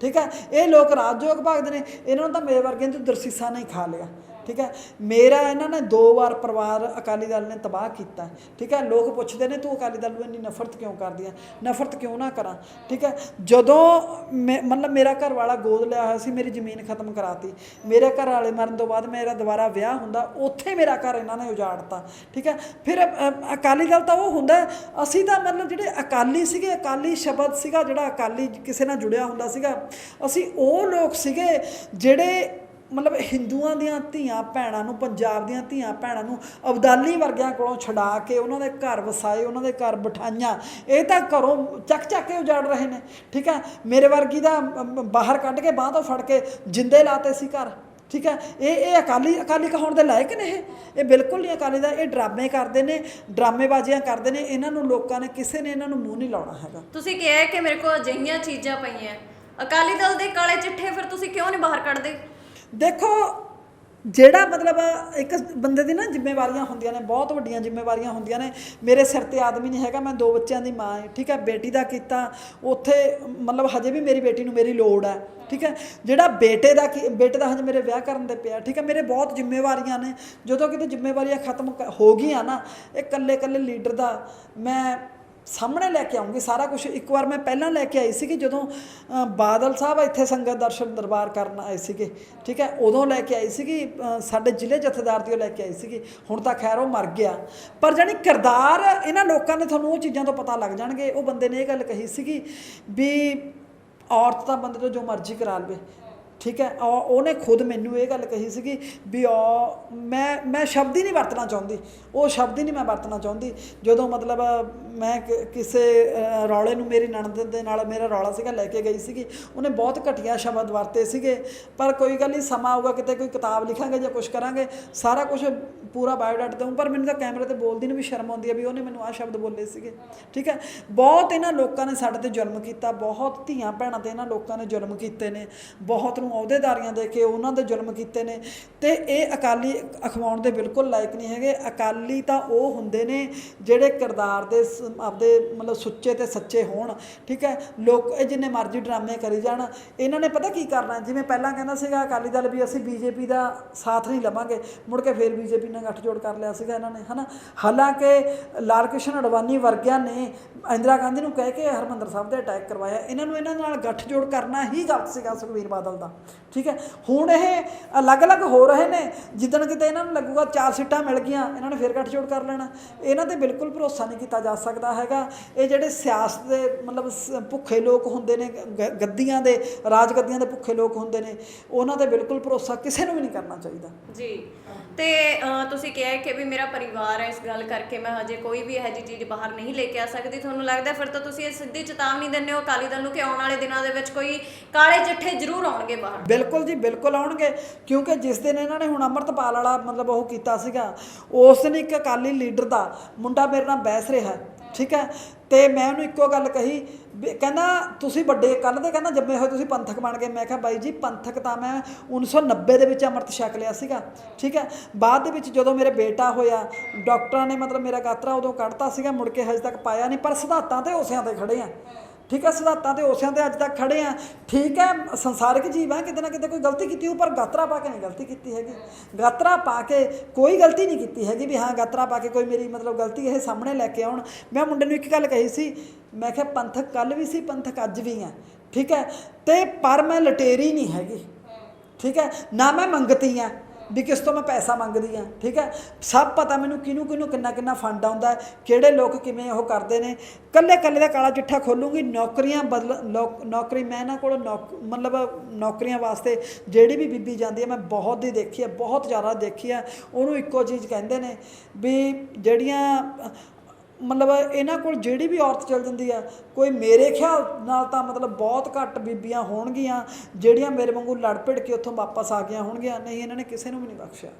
ਠੀਕ ਹੈ? ਇਹ ਲੋਕ ਰਾਜਯੋਗ ਭਾਗਦੇ ਨੇ, ਇਹਨਾਂ ਨੂੰ ਤਾਂ ਮੇਰੇ ਵਰਗਿਆਂ ਤੋਂ ਦਰਸੀਸਾ ਨਹੀਂ ਖਾ ਲਿਆ। ਠੀਕ ਹੈ? ਮੇਰਾ ਇਹਨਾਂ ਨੇ ਦੋ ਵਾਰ ਪਰਿਵਾਰ ਅਕਾਲੀ ਦਲ ਨੇ ਤਬਾਹ ਕੀਤਾ। ਠੀਕ ਹੈ? ਲੋਕ ਪੁੱਛਦੇ ਨੇ, ਤੂੰ ਅਕਾਲੀ ਦਲ ਨੂੰ ਇੰਨੀ ਨਫ਼ਰਤ ਕਿਉਂ ਕਰਦੀ ਆ? ਨਫ਼ਰਤ ਕਿਉਂ ਨਾ ਕਰਾਂ? ਠੀਕ ਹੈ? ਜਦੋਂ ਮੈਂ- ਮਤਲਬ ਮੇਰਾ ਘਰ ਵਾਲਾ ਗੋਦ ਲਿਆ ਹੋਇਆ ਸੀ, ਮੇਰੀ ਜ਼ਮੀਨ ਖਤਮ ਕਰਾਤੀ। ਮੇਰੇ ਘਰ ਵਾਲੇ ਮਰਨ ਤੋਂ ਬਾਅਦ ਮੇਰਾ ਦੁਬਾਰਾ ਵਿਆਹ ਹੁੰਦਾ, ਉੱਥੇ ਮੇਰਾ ਘਰ ਇਹਨਾਂ ਨੇ ਉਜਾੜਤਾ। ਠੀਕ ਹੈ? ਫਿਰ ਅਕਾਲੀ ਦਲ ਤਾਂ ਉਹ ਹੁੰਦਾ, ਅਸੀਂ ਤਾਂ ਮਤਲਬ ਜਿਹੜੇ ਅਕਾਲੀ ਸੀਗੇ, ਅਕਾਲੀ ਸ਼ਬਦ ਸੀਗਾ ਜਿਹੜਾ ਅਕਾਲੀ ਕਿਸੇ ਨਾਲ ਜੁੜਿਆ ਹੁੰਦਾ ਸੀਗਾ, ਅਸੀਂ ਉਹ ਲੋਕ ਸੀਗੇ ਜਿਹੜੇ ਮਤਲਬ ਹਿੰਦੂਆਂ ਦੀਆਂ ਧੀਆਂ ਭੈਣਾਂ ਨੂੰ, ਪੰਜਾਬ ਦੀਆਂ ਧੀਆਂ ਭੈਣਾਂ ਨੂੰ ਅਬਦਾਲੀ ਵਰਗਿਆਂ ਕੋਲੋਂ ਛਡਾ ਕੇ ਉਹਨਾਂ ਦੇ ਘਰ ਵਸਾਏ, ਉਹਨਾਂ ਦੇ ਘਰ ਬਿਠਾਈਆਂ। ਇਹ ਤਾਂ ਘਰੋਂ ਚੱਕ ਚੱਕ ਕੇ ਉਜਾੜ ਰਹੇ ਨੇ, ਠੀਕ ਹੈ? ਮੇਰੇ ਵਰਗੀ ਦਾ ਬਾਹਰ ਕੱਢ ਕੇ ਬਾਹ ਤੋਂ ਫੜ ਕੇ ਜਿੰਦੇ ਲਾਤੇ ਸੀ ਘਰ, ਠੀਕ ਹੈ? ਇਹ ਇਹ ਅਕਾਲੀ ਅਕਾਲੀ ਕਹਾਉਣ ਦੇ ਲਾਇਕ ਨੇ ਇਹ? ਇਹ ਬਿਲਕੁਲ ਨਹੀਂ ਅਕਾਲੀ ਦਾ, ਇਹ ਡਰਾਮੇ ਕਰਦੇ ਨੇ, ਡਰਾਮੇਬਾਜ਼ੀਆਂ ਕਰਦੇ ਨੇ। ਇਹਨਾਂ ਨੂੰ ਲੋਕਾਂ ਨੇ, ਕਿਸੇ ਨੇ ਇਹਨਾਂ ਨੂੰ ਮੂੰਹ ਨਹੀਂ ਲਾਉਣਾ ਹੈਗਾ। ਤੁਸੀਂ ਕਿਹਾ ਕਿ ਮੇਰੇ ਕੋਲ ਅਜਿਹੀਆਂ ਚੀਜ਼ਾਂ ਪਈਆਂ। ਅਕਾਲੀ ਦਲ ਦੇ ਕਾਲੇ ਚਿੱਠੇ ਫਿਰ ਤੁਸੀਂ ਕਿਉਂ ਨਹੀਂ ਬਾਹਰ ਕੱਢਦੇ? ਦੇਖੋ, ਜਿਹੜਾ ਮਤਲਬ ਇੱਕ ਬੰਦੇ ਦੀ ਨਾ ਜ਼ਿੰਮੇਵਾਰੀਆਂ ਹੁੰਦੀਆਂ ਨੇ, ਬਹੁਤ ਵੱਡੀਆਂ ਜ਼ਿੰਮੇਵਾਰੀਆਂ ਹੁੰਦੀਆਂ ਨੇ। ਮੇਰੇ ਸਿਰ ਤੇ ਆਦਮੀ ਨਹੀਂ ਹੈਗਾ, ਮੈਂ ਦੋ ਬੱਚਿਆਂ ਦੀ ਮਾਂ ਹਾਂ, ਠੀਕ ਹੈ, ਬੇਟੀ ਦਾ ਕੀਤਾ। ਉੱਥੇ ਮਤਲਬ ਹਜੇ ਵੀ ਮੇਰੀ ਬੇਟੀ ਨੂੰ ਮੇਰੀ ਲੋੜ ਹੈ, ਠੀਕ ਹੈ। ਜਿਹੜਾ ਬੇਟੇ ਦਾ ਕੀ- ਬੇਟੇ ਦਾ ਹਜੇ ਮੇਰੇ ਵਿਆਹ ਕਰਨ ਦੇ ਪਿਆ, ਠੀਕ ਹੈ। ਮੇਰੇ ਬਹੁਤ ਜ਼ਿੰਮੇਵਾਰੀਆਂ ਨੇ। ਜਦੋਂ ਕਿਤੇ ਜ਼ਿੰਮੇਵਾਰੀਆਂ ਖਤਮ ਹੋ ਗਈਆਂ ਨਾ, ਇਹ ਕੱਲੇ ਕੱਲੇ ਲੀਡਰ ਦਾ, ਮੈਂ ਸਾਹਮਣੇ ਲੈ ਕੇ ਆਉਂਗੀ ਸਾਰਾ ਕੁਝ ਇੱਕ ਵਾਰ ਮੈਂ ਪਹਿਲਾਂ ਲੈ ਕੇ ਆਈ ਸੀ ਕਿ ਜਦੋਂ ਬਾਦਲ ਸਾਹਿਬ ਇੱਥੇ ਸੰਗਤ ਦਰਸ਼ਨ ਦਰਬਾਰ ਕਰਨ ਆਏ ਸੀਗੇ ਠੀਕ ਹੈ ਉਦੋਂ ਲੈ ਕੇ ਆਈ ਸੀਗੀ ਅ, ਸਾਡੇ ਜ਼ਿਲ੍ਹੇ ਜਥੇਦਾਰ ਦੀ ਉਹ ਲੈ ਕੇ ਆਈ ਸੀਗੀ ਹੁਣ ਤਾਂ ਖੈਰ ਉਹ ਮਰ ਗਿਆ। ਪਰ ਜਾਨੀ ਕਿਰਦਾਰ ਇਹਨਾਂ ਲੋਕਾਂ ਨੇ ਤੁਹਾਨੂੰ ਉਹ ਚੀਜ਼ਾਂ ਤੋਂ ਪਤਾ ਲੱਗ ਜਾਣਗੇ ਉਹ ਬੰਦੇ ਨੇ ਇਹ ਗੱਲ ਕਹੀ ਸੀਗੀ ਵੀ ਔਰਤ ਤਾਂ ਬੰਦੇ ਤੋਂ ਜੋ ਮਰਜ਼ੀ ਕਰਾ ਲਵੇ ਠੀਕ ਹੈ ਔਰ ਉਹਨੇ ਖੁਦ ਮੈਨੂੰ ਇਹ ਗੱਲ ਕਹੀ ਸੀਗੀ ਵੀ ਉਹ ਮੈਂ ਮੈਂ ਸ਼ਬਦ ਹੀ ਨਹੀਂ ਵਰਤਣਾ ਚਾਹੁੰਦੀ। ਉਹ ਸ਼ਬਦ ਹੀ ਨਹੀਂ ਮੈਂ ਵਰਤਣਾ ਚਾਹੁੰਦੀ। ਜਦੋਂ ਮਤਲਬ ਮੈਂ ਕਿਸੇ ਰੌਲੇ ਨੂੰ ਮੇਰੀ ਨਣਦ ਦੇ ਨਾਲ ਮੇਰਾ ਰੌਲਾ ਸੀਗਾ, ਲੈ ਕੇ ਗਈ ਸੀਗੀ, ਉਹਨੇ ਬਹੁਤ ਘਟੀਆ ਸ਼ਬਦ ਵਰਤੇ ਸੀਗੇ। ਪਰ ਕੋਈ ਗੱਲ ਨਹੀਂ, ਸਮਾਂ ਆਊਗਾ, ਕਿਤੇ ਕੋਈ ਕਿਤਾਬ ਲਿਖਾਂਗੇ ਜਾਂ ਕੁਝ ਕਰਾਂਗੇ, ਸਾਰਾ ਕੁਝ ਪੂਰਾ ਬਾਇਓਡਾਟਾ ਦਊਂ। ਪਰ ਮੈਨੂੰ ਤਾਂ ਕੈਮਰੇ ਤੇ ਬੋਲਦੀ ਨੂੰ ਵੀ ਸ਼ਰਮ ਆਉਂਦੀ ਹੈ ਵੀ ਉਹਨੇ ਮੈਨੂੰ ਆਹ ਸ਼ਬਦ ਬੋਲੇ ਸੀਗੇ। ਠੀਕ ਹੈ, ਬਹੁਤ ਇਹਨਾਂ ਲੋਕਾਂ ਨੇ ਸਾਡੇ ਤੇ ਜ਼ੁਲਮ ਕੀਤਾ, ਬਹੁਤ ਧੀਆਂ ਭੈਣਾਂ ਤੇ ਇਹਨਾਂ ਲੋਕਾਂ ਨੇ ਜ਼ੁਲਮ ਕੀਤੇ ਨੇ। ਬਹੁਤ ਨੂੰ ਅਹੁਦੇਦਾਰੀਆਂ ਦੇ ਕੇ ਉਹਨਾਂ ਦੇ ਜ਼ੁਲਮ ਕੀਤੇ ਨੇ ਤੇ ਇਹ ਅਕਾਲੀ ਅਖਵਾਉਣ ਦੇ ਬਿਲਕੁਲ ਲਾਇਕ ਨਹੀਂ ਹੈਗੇ। ਅਕਾਲੀ ਤਾਂ ਉਹ ਹੁੰਦੇ ਨੇ ਜਿਹੜੇ ਕਿਰਦਾਰ ਦੇ ਸ- ਆਪਦੇ ਮਤਲਬ ਸੁੱਚੇ ਤੇ ਸੱਚੇ ਹੋਣ, ਠੀਕ ਹੈ? ਲੋਕ ਇਹ ਜਿੰਨੇ ਮਰਜ਼ੀ ਡਰਾਮੇ ਕਰੀ ਜਾਣ। ਇਹਨਾਂ ਨੇ ਪਤਾ ਕੀ ਕਰਨਾ? ਜਿਵੇਂ ਪਹਿਲਾਂ ਕਹਿੰਦਾ ਸੀਗਾ ਅਕਾਲੀ ਦਲ ਵੀ ਅਸੀਂ ਬੀਜੇਪੀ ਦਾ ਸਾਥ ਨਹੀਂ ਲਵਾਂਗੇ, ਮੁੜ ਕੇ ਫੇਰ ਬੀਜੇਪੀ ਨਾਲ ਗੱਠਜੋੜ ਕਰ ਲਿਆ ਸੀਗਾ ਇਹਨਾਂ ਨੇ, ਹਨਾ? ਹਾਲਾਂਕਿ ਲਾਲ ਕ੍ਰਿਸ਼ਨ ਅਡਵਾਨੀ ਵਰਗਿਆਂ ਨੇ ਇੰਦਰਾ ਗਾਂਧੀ ਨੂੰ ਕਹਿ ਕੇ ਹਰਮੰਦਰ ਸਾਹਿਬ ਦੇ ਅਟੈਕ ਕਰਵਾਇਆ। ਇਹਨਾਂ ਨੂੰ ਇਹਨਾਂ ਨਾਲ ਗੱਠਜੋੜ ਕਰਨਾ ਹੀ ਗਲਤ ਸੀਗਾ ਸੁਖਬੀਰ ਬਾਦਲ ਦਾ। ਠੀਕ ਹੈ? ਹੁਣ ਇਹ ਅਲੱਗ-ਅਲੱਗ ਹੋ ਰਹੇ ਨੇ। ਜਿੱਦਣ ਕਿਤੇ ਇਹਨਾਂ ਨੂੰ ਲੱਗੂਗਾ ਚਾਰ ਸੀਟਾਂ ਮਿਲ ਗਈਆਂ, ਇਹਨਾਂ ਨੇ ਫੇਰ ਗੱਠਜੋੜ ਕਰ ਲੈਣਾ। ਇਹਨਾਂ ਤੇ ਬਿਲਕੁਲ ਭਰੋਸਾ ਨਹੀਂ ਕੀਤਾ ਜਾ ਸਕਦਾ ਹੈਗਾ। ਇਹ ਜਿਹੜੇ ਸਿਆਸਤ ਦੇ ਮਤਲਬ ਭੁੱਖੇ ਲੋਕ ਹੁੰਦੇ ਨੇ, ਗ- ਗੱਦੀਆਂ ਦੇ ਰਾਜ ਗੱਦੀਆਂ ਦੇ ਭੁੱਖੇ ਲੋਕ ਹੁੰਦੇ ਨੇ, ਉਹਨਾਂ ਤੇ ਬਿਲਕੁਲ ਭਰੋਸਾ ਕਿਸੇ ਨੂੰ ਵੀ ਨਹੀਂ ਕਰਨਾ ਚਾਹੀਦਾ। ਜੀ। ਤੇ ਤੁਸੀਂ ਕਿਹਾ ਕਿ ਵੀ ਮੇਰਾ ਪਰਿਵਾਰ ਹੈ, ਇਸ ਗੱਲ ਕਰਕੇ ਮੈਂ ਹਜੇ ਕੋਈ ਵੀ ਇਹੋ ਜਿਹੀ ਚੀਜ਼ ਬਾਹਰ ਨਹੀਂ ਲੈ ਕੇ ਆ ਸਕਦੀ। ਤੁਹਾਨੂੰ ਲੱਗਦਾ ਫਿਰ ਤਾਂ ਤੁਸੀਂ ਇਹ ਸਿੱਧੀ ਚੇਤਾਵਨੀ ਦਿੰਦੇ ਹੋ ਅਕਾਲੀ ਦਲ ਨੂੰ ਕਿ ਆਉਣ ਵਾਲੇ ਦਿਨਾਂ ਦੇ ਵਿੱਚ ਕੋਈ ਕਾਲੇ ਚਿੱਠੇ ਜ਼ਰੂਰ ਆਉਣਗੇ ਬਾਹਰ? ਬਿਲਕੁਲ ਜੀ, ਬਿਲਕੁਲ ਆਉਣਗੇ। ਕਿਉਂਕਿ ਜਿਸ ਦਿਨ ਇਹਨਾਂ ਨੇ ਹੁਣ ਅੰਮ੍ਰਿਤਪਾਲ ਵਾਲਾ ਮਤਲਬ ਉਹ ਕੀਤਾ ਸੀਗਾ, ਉਸ ਦਿਨ ਇੱਕ ਅਕਾਲੀ ਲੀਡਰ ਦਾ ਮੁੰਡਾ ਮੇਰੇ ਨਾਲ ਬਹਿਸ ਰਿਹਾ, ਠੀਕ ਹੈ? ਤੇ ਮੈਂ ਉਹਨੂੰ ਇੱਕੋ ਗੱਲ ਕਹੀ ਵੀ ਕਹਿੰਦਾ, ਤੁਸੀਂ ਵੱਡੇ ਕੱਲ ਦੇ ਕਹਿੰਦਾ ਜੰਮੇ ਹੋਏ ਤੁਸੀਂ ਪੰਥਕ ਬਣ ਗਏ। ਮੈਂ ਕਿਹਾ, ਬਾਈ ਜੀ, ਪੰਥਕ ਤਾਂ ਮੈਂ 1990 ਦੇ ਵਿੱਚ ਅੰਮ੍ਰਿਤ ਛਕ ਲਿਆ ਸੀਗਾ, ਠੀਕ ਹੈ? ਬਾਅਦ ਦੇ ਵਿੱਚ ਜਦੋਂ ਮੇਰੇ ਬੇਟਾ ਹੋਇਆ, ਡਾਕਟਰਾਂ ਨੇ ਮਤਲਬ ਮੇਰਾ ਗਾਤਰਾ ਉਦੋਂ ਕੱਢਤਾ ਸੀਗਾ, ਮੁੜ ਕੇ ਹਜੇ ਤੱਕ ਪਾਇਆ ਨਹੀਂ, ਪਰ ਸਿਧਾਂਤਾਂ ਤੇ ਉਸਿਆਂ ਤੇ ਖੜੇ ਆ। ਠੀਕ ਹੈ, ਸਿਧਾਂਤਾਂ ਤੇ ਉਸਿਆਂ ਤੇ ਅੱਜ ਤੱਕ ਖੜੇ ਆ। ਠੀਕ ਹੈ, ਸੰਸਾਰਿਕ ਜੀਵ ਹੈ, ਕਿਤੇ ਨਾ ਕਿਤੇ ਕੋਈ ਗਲਤੀ ਕੀਤੀ ਹੋ ਪਰ ਗਾਤਰਾ ਪਾ ਕੇ ਨਹੀਂ ਗਲਤੀ ਕੀਤੀ ਹੈਗੀ। ਗਾਤਰਾ ਪਾ ਕੇ ਕੋਈ ਗਲਤੀ ਨਹੀਂ ਕੀਤੀ ਹੈਗੀ ਵੀ ਹਾਂ, ਗਾਤਰਾ ਪਾ ਕੇ ਕੋਈ ਮੇਰੀ ਮਤਲਬ ਗਲਤੀ ਇਹ ਸਾਹਮਣੇ ਲੈ ਕੇ ਆਉਣ। ਮੈਂ ਮੁੰਡੇ ਨੂੰ ਇੱਕ ਗੱਲ ਕਹੀ ਸੀ, ਮੈਂ ਕਿਹਾ ਪੰਥਕ ਕੱਲ ਵੀ ਸੀ, ਪੰਥਕ ਅੱਜ ਵੀ ਆ। ਠੀਕ ਹੈ, ਤੇ ਪਰ ਮੈਂ ਲਟੇਰੀ ਨਹੀਂ ਹੈਗੀ। ਠੀਕ ਹੈ, ਨਾ ਮੈਂ ਮੰਗਤੀ ਆ। ਵੀ ਕਿਸ ਤੋਂ ਮੈਂ ਪੈਸਾ ਮੰਗਦੀ ਆ ਠੀਕ ਹੈ? ਸਭ ਪਤਾ ਮੈਨੂੰ ਕਿਹਨੂੰ ਕਿਹਨੂੰ ਕਿੰਨਾ ਕਿੰਨਾ ਫੰਡ ਆਉਂਦਾ ਕਿਹੜੇ ਲੋਕ ਕਿਵੇਂ ਉਹ ਕਰਦੇ ਨੇ। ਕੱਲੇ ਕੱਲੇ ਦਾ ਕਾਲਾ ਚਿੱਠਾ ਖੋਲੂੰਗੀ, ਨੌਕਰੀਆਂ ਬਦਲ ਨੌਕ- ਨੌਕਰੀ ਮੈਂ ਇਹਨਾਂ ਕੋਲ ਨੌਕ, ਮਤਲਬ ਨੌਕਰੀਆਂ ਵਾਸਤੇ ਜਿਹੜੀ ਵੀ ਬੀਬੀ ਜਾਂਦੀ ਹੈ, ਮੈਂ ਬਹੁਤ ਹੀ ਦੇਖੀ ਹੈ, ਬਹੁਤ ਜ਼ਿਆਦਾ ਦੇਖੀ ਹੈ। ਉਹਨੂੰ ਇੱਕੋ ਚੀਜ਼ ਕਹਿੰਦੇ ਨੇ ਵੀ ਜਿਹੜੀਆਂ ਮਤਲਬ ਇਹਨਾਂ ਕੋਲ ਜਿਹੜੀ ਵੀ ਔਰਤ ਚਲ ਜਾਂਦੀ ਆ, ਕੋਈ ਮੇਰੇ ਖਿਆਲ ਨਾਲ ਤਾਂ ਮਤਲਬ ਬਹੁਤ ਘੱਟ ਬੀਬੀਆਂ ਹੋਣਗੀਆਂ, ਜਿਹੜੀਆਂ ਮੇਰੇ ਵਾਂਗੂ ਲੜ ਭਿੜ ਕੇ ਉੱਥੋਂ ਵਾਪਸ ਆ ਗਈਆਂ ਹੋਣਗੀਆਂ, ਨਹੀਂ, ਇਹਨਾਂ ਨੇ ਕਿਸੇ ਨੂੰ ਵੀ ਨਹੀਂ ਬਖਸ਼ਿਆ।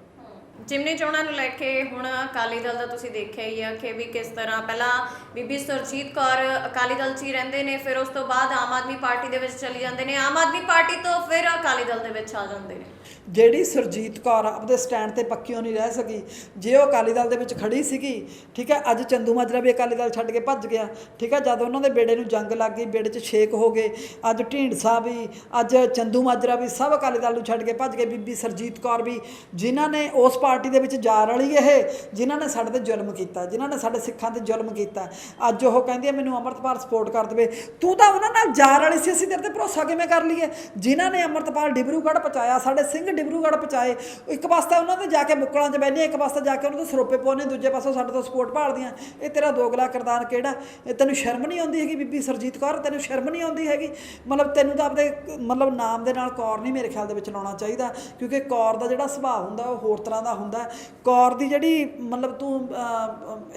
ਜਿਮਨੀ ਚੋਣਾਂ ਨੂੰ ਲੈ ਕੇ ਹੁਣ ਅਕਾਲੀ ਦਲ ਦਾ ਤੁਸੀਂ ਦੇਖਿਆ ਹੀ ਆ ਕਿ ਵੀ ਕਿਸ ਤਰ੍ਹਾਂ ਪਹਿਲਾਂ ਬੀਬੀ ਸੁਰਜੀਤ ਕੌਰ ਅਕਾਲੀ ਦਲ 'ਚ ਹੀ ਰਹਿੰਦੇ ਨੇ, ਫਿਰ ਉਸ ਤੋਂ ਬਾਅਦ ਆਮ ਆਦਮੀ ਪਾਰਟੀ ਦੇ ਵਿੱਚ ਚਲੇ ਜਾਂਦੇ ਨੇ। ਆਮ ਆਦਮੀ ਪਾਰਟੀ ਤੋਂ ਫਿਰ ਅਕਾਲੀ ਦਲ ਦੇ ਵਿੱਚ ਆ ਜਾਂਦੇ ਨੇ। ਜਿਹੜੀ ਸੁਰਜੀਤ ਕੌਰ ਆਪਦੇ ਸਟੈਂਡ ਤੇ ਪੱਕਿਓ ਨਹੀਂ ਰਹਿ ਸਕੀ, ਜੇ ਉਹ ਅਕਾਲੀ ਦਲ ਦੇ ਵਿੱਚ ਖੜੀ ਸੀਗੀ, ਠੀਕ ਹੈ, ਅੱਜ ਚੰਦੂ ਮਾਜਰਾ ਵੀ ਅਕਾਲੀ ਦਲ ਛੱਡ ਕੇ ਭੱਜ ਗਿਆ, ਠੀਕ ਹੈ, ਜਦ ਉਹਨਾਂ ਦੇ ਬੇੜੇ ਨੂੰ ਜੰਗ ਲੱਗ ਗਈ, ਬੇੜੇ 'ਚ ਛੇਕ ਹੋ ਗਏ, ਅੱਜ ਢੀਂਡਸਾ ਵੀ, ਅੱਜ ਚੰਦੂ ਮਾਜਰਾ ਵੀ ਸਭ ਅਕਾਲੀ ਦਲ ਨੂੰ ਛੱਡ ਕੇ ਭੱਜ ਗਏ, ਬੀਬੀ ਸਰਜੀਤ ਕੌਰ ਵੀ, ਜਿਨ੍ਹਾਂ ਨੇ ਉਸ ਪਾਰਟੀ ਦੇ ਵਿੱਚ ਜਾ ਰਲੀ ਇਹ, ਜਿਨ੍ਹਾਂ ਨੇ ਸਾਡੇ ਤੇ ਜ਼ੁਲਮ ਕੀਤਾ, ਜਿਨ੍ਹਾਂ ਨੇ ਸਾਡੇ ਸਿੱਖਾਂ ਤੇ ਜ਼ੁਲਮ ਕੀਤਾ। ਅੱਜ ਉਹ ਕਹਿੰਦੀ ਹੈ ਮੈਨੂੰ ਅੰਮ੍ਰਿਤਪਾਲ ਸਪੋਰਟ ਕਰ ਦੇਵੇ। ਤੂੰ ਤਾਂ ਉਹਨਾਂ ਨਾਲ ਜਾ ਰਲੀ ਸੀ, ਅਸੀਂ ਤੇਰੇ ਤੇ ਭਰੋਸਾ ਕਿਵੇਂ ਕਰ ਲਈਏ? ਜਿਨ੍ਹਾਂ ਨੇ ਅੰਮ੍ਰਿਤਪਾਲ ਡਿਬਰੂਗੜ੍ਹ ਪਹੁੰਚਾਇਆ, ਸਾਡੇ ਸਿੰਘ ਡਿਬਰੂਗੜ੍ਹ ਪਹੁੰਚਾਏ। ਇੱਕ ਪਾਸੇ ਉਹਨਾਂ ਦੇ ਜਾ ਕੇ ਮੁੱਕਲਾਂ 'ਚ ਬੈਠੇ ਇੱਕ ਪਾਸੇ ਜਾ ਕੇ ਉਹਨਾਂ ਤੋਂ ਸਰੋਪੇ ਪਾਉਣੇ ਦੂਜੇ ਪਾਸੇ ਸਾਡੇ ਤੋਂ ਸਪੋਰਟ ਭਾਲਦੀਆਂ। ਇਹ ਤੇਰਾ ਦੋਗਲਾ ਕਰਦਾਨ ਕਿਹੜਾ? ਇਹ ਤੈਨੂੰ ਸ਼ਰਮ ਨਹੀਂ ਆਉਂਦੀ ਹੈਗੀ ਬੀਬੀ ਸਰਜੀਤ ਕੌਰ? ਤੈਨੂੰ ਸ਼ਰਮ ਨਹੀਂ ਆਉਂਦੀ ਹੈਗੀ? ਮਤਲਬ ਤੈਨੂੰ ਤਾਂ ਆਪਦੇ, ਮਤਲਬ ਨਾਮ ਦੇ ਨਾਲ ਕੌਰ ਨਹੀਂ ਮੇਰੇ ਖਿਆਲ ਦੇ ਵਿੱਚ ਲਾਉਣਾ ਚਾਹੀਦਾ, ਕਿਉਂਕਿ ਕੌਰ ਦਾ ਜਿਹੜਾ ਸੁਭਾਅ ਹੁੰਦਾ, ਉਹ ਹੋਰ ਤਰ੍ਹਾਂ ਦਾ ਹੁੰਦਾ ਕੌਰ ਦੀ ਜਿਹੜੀ ਮਤਲਬ ਤੂੰ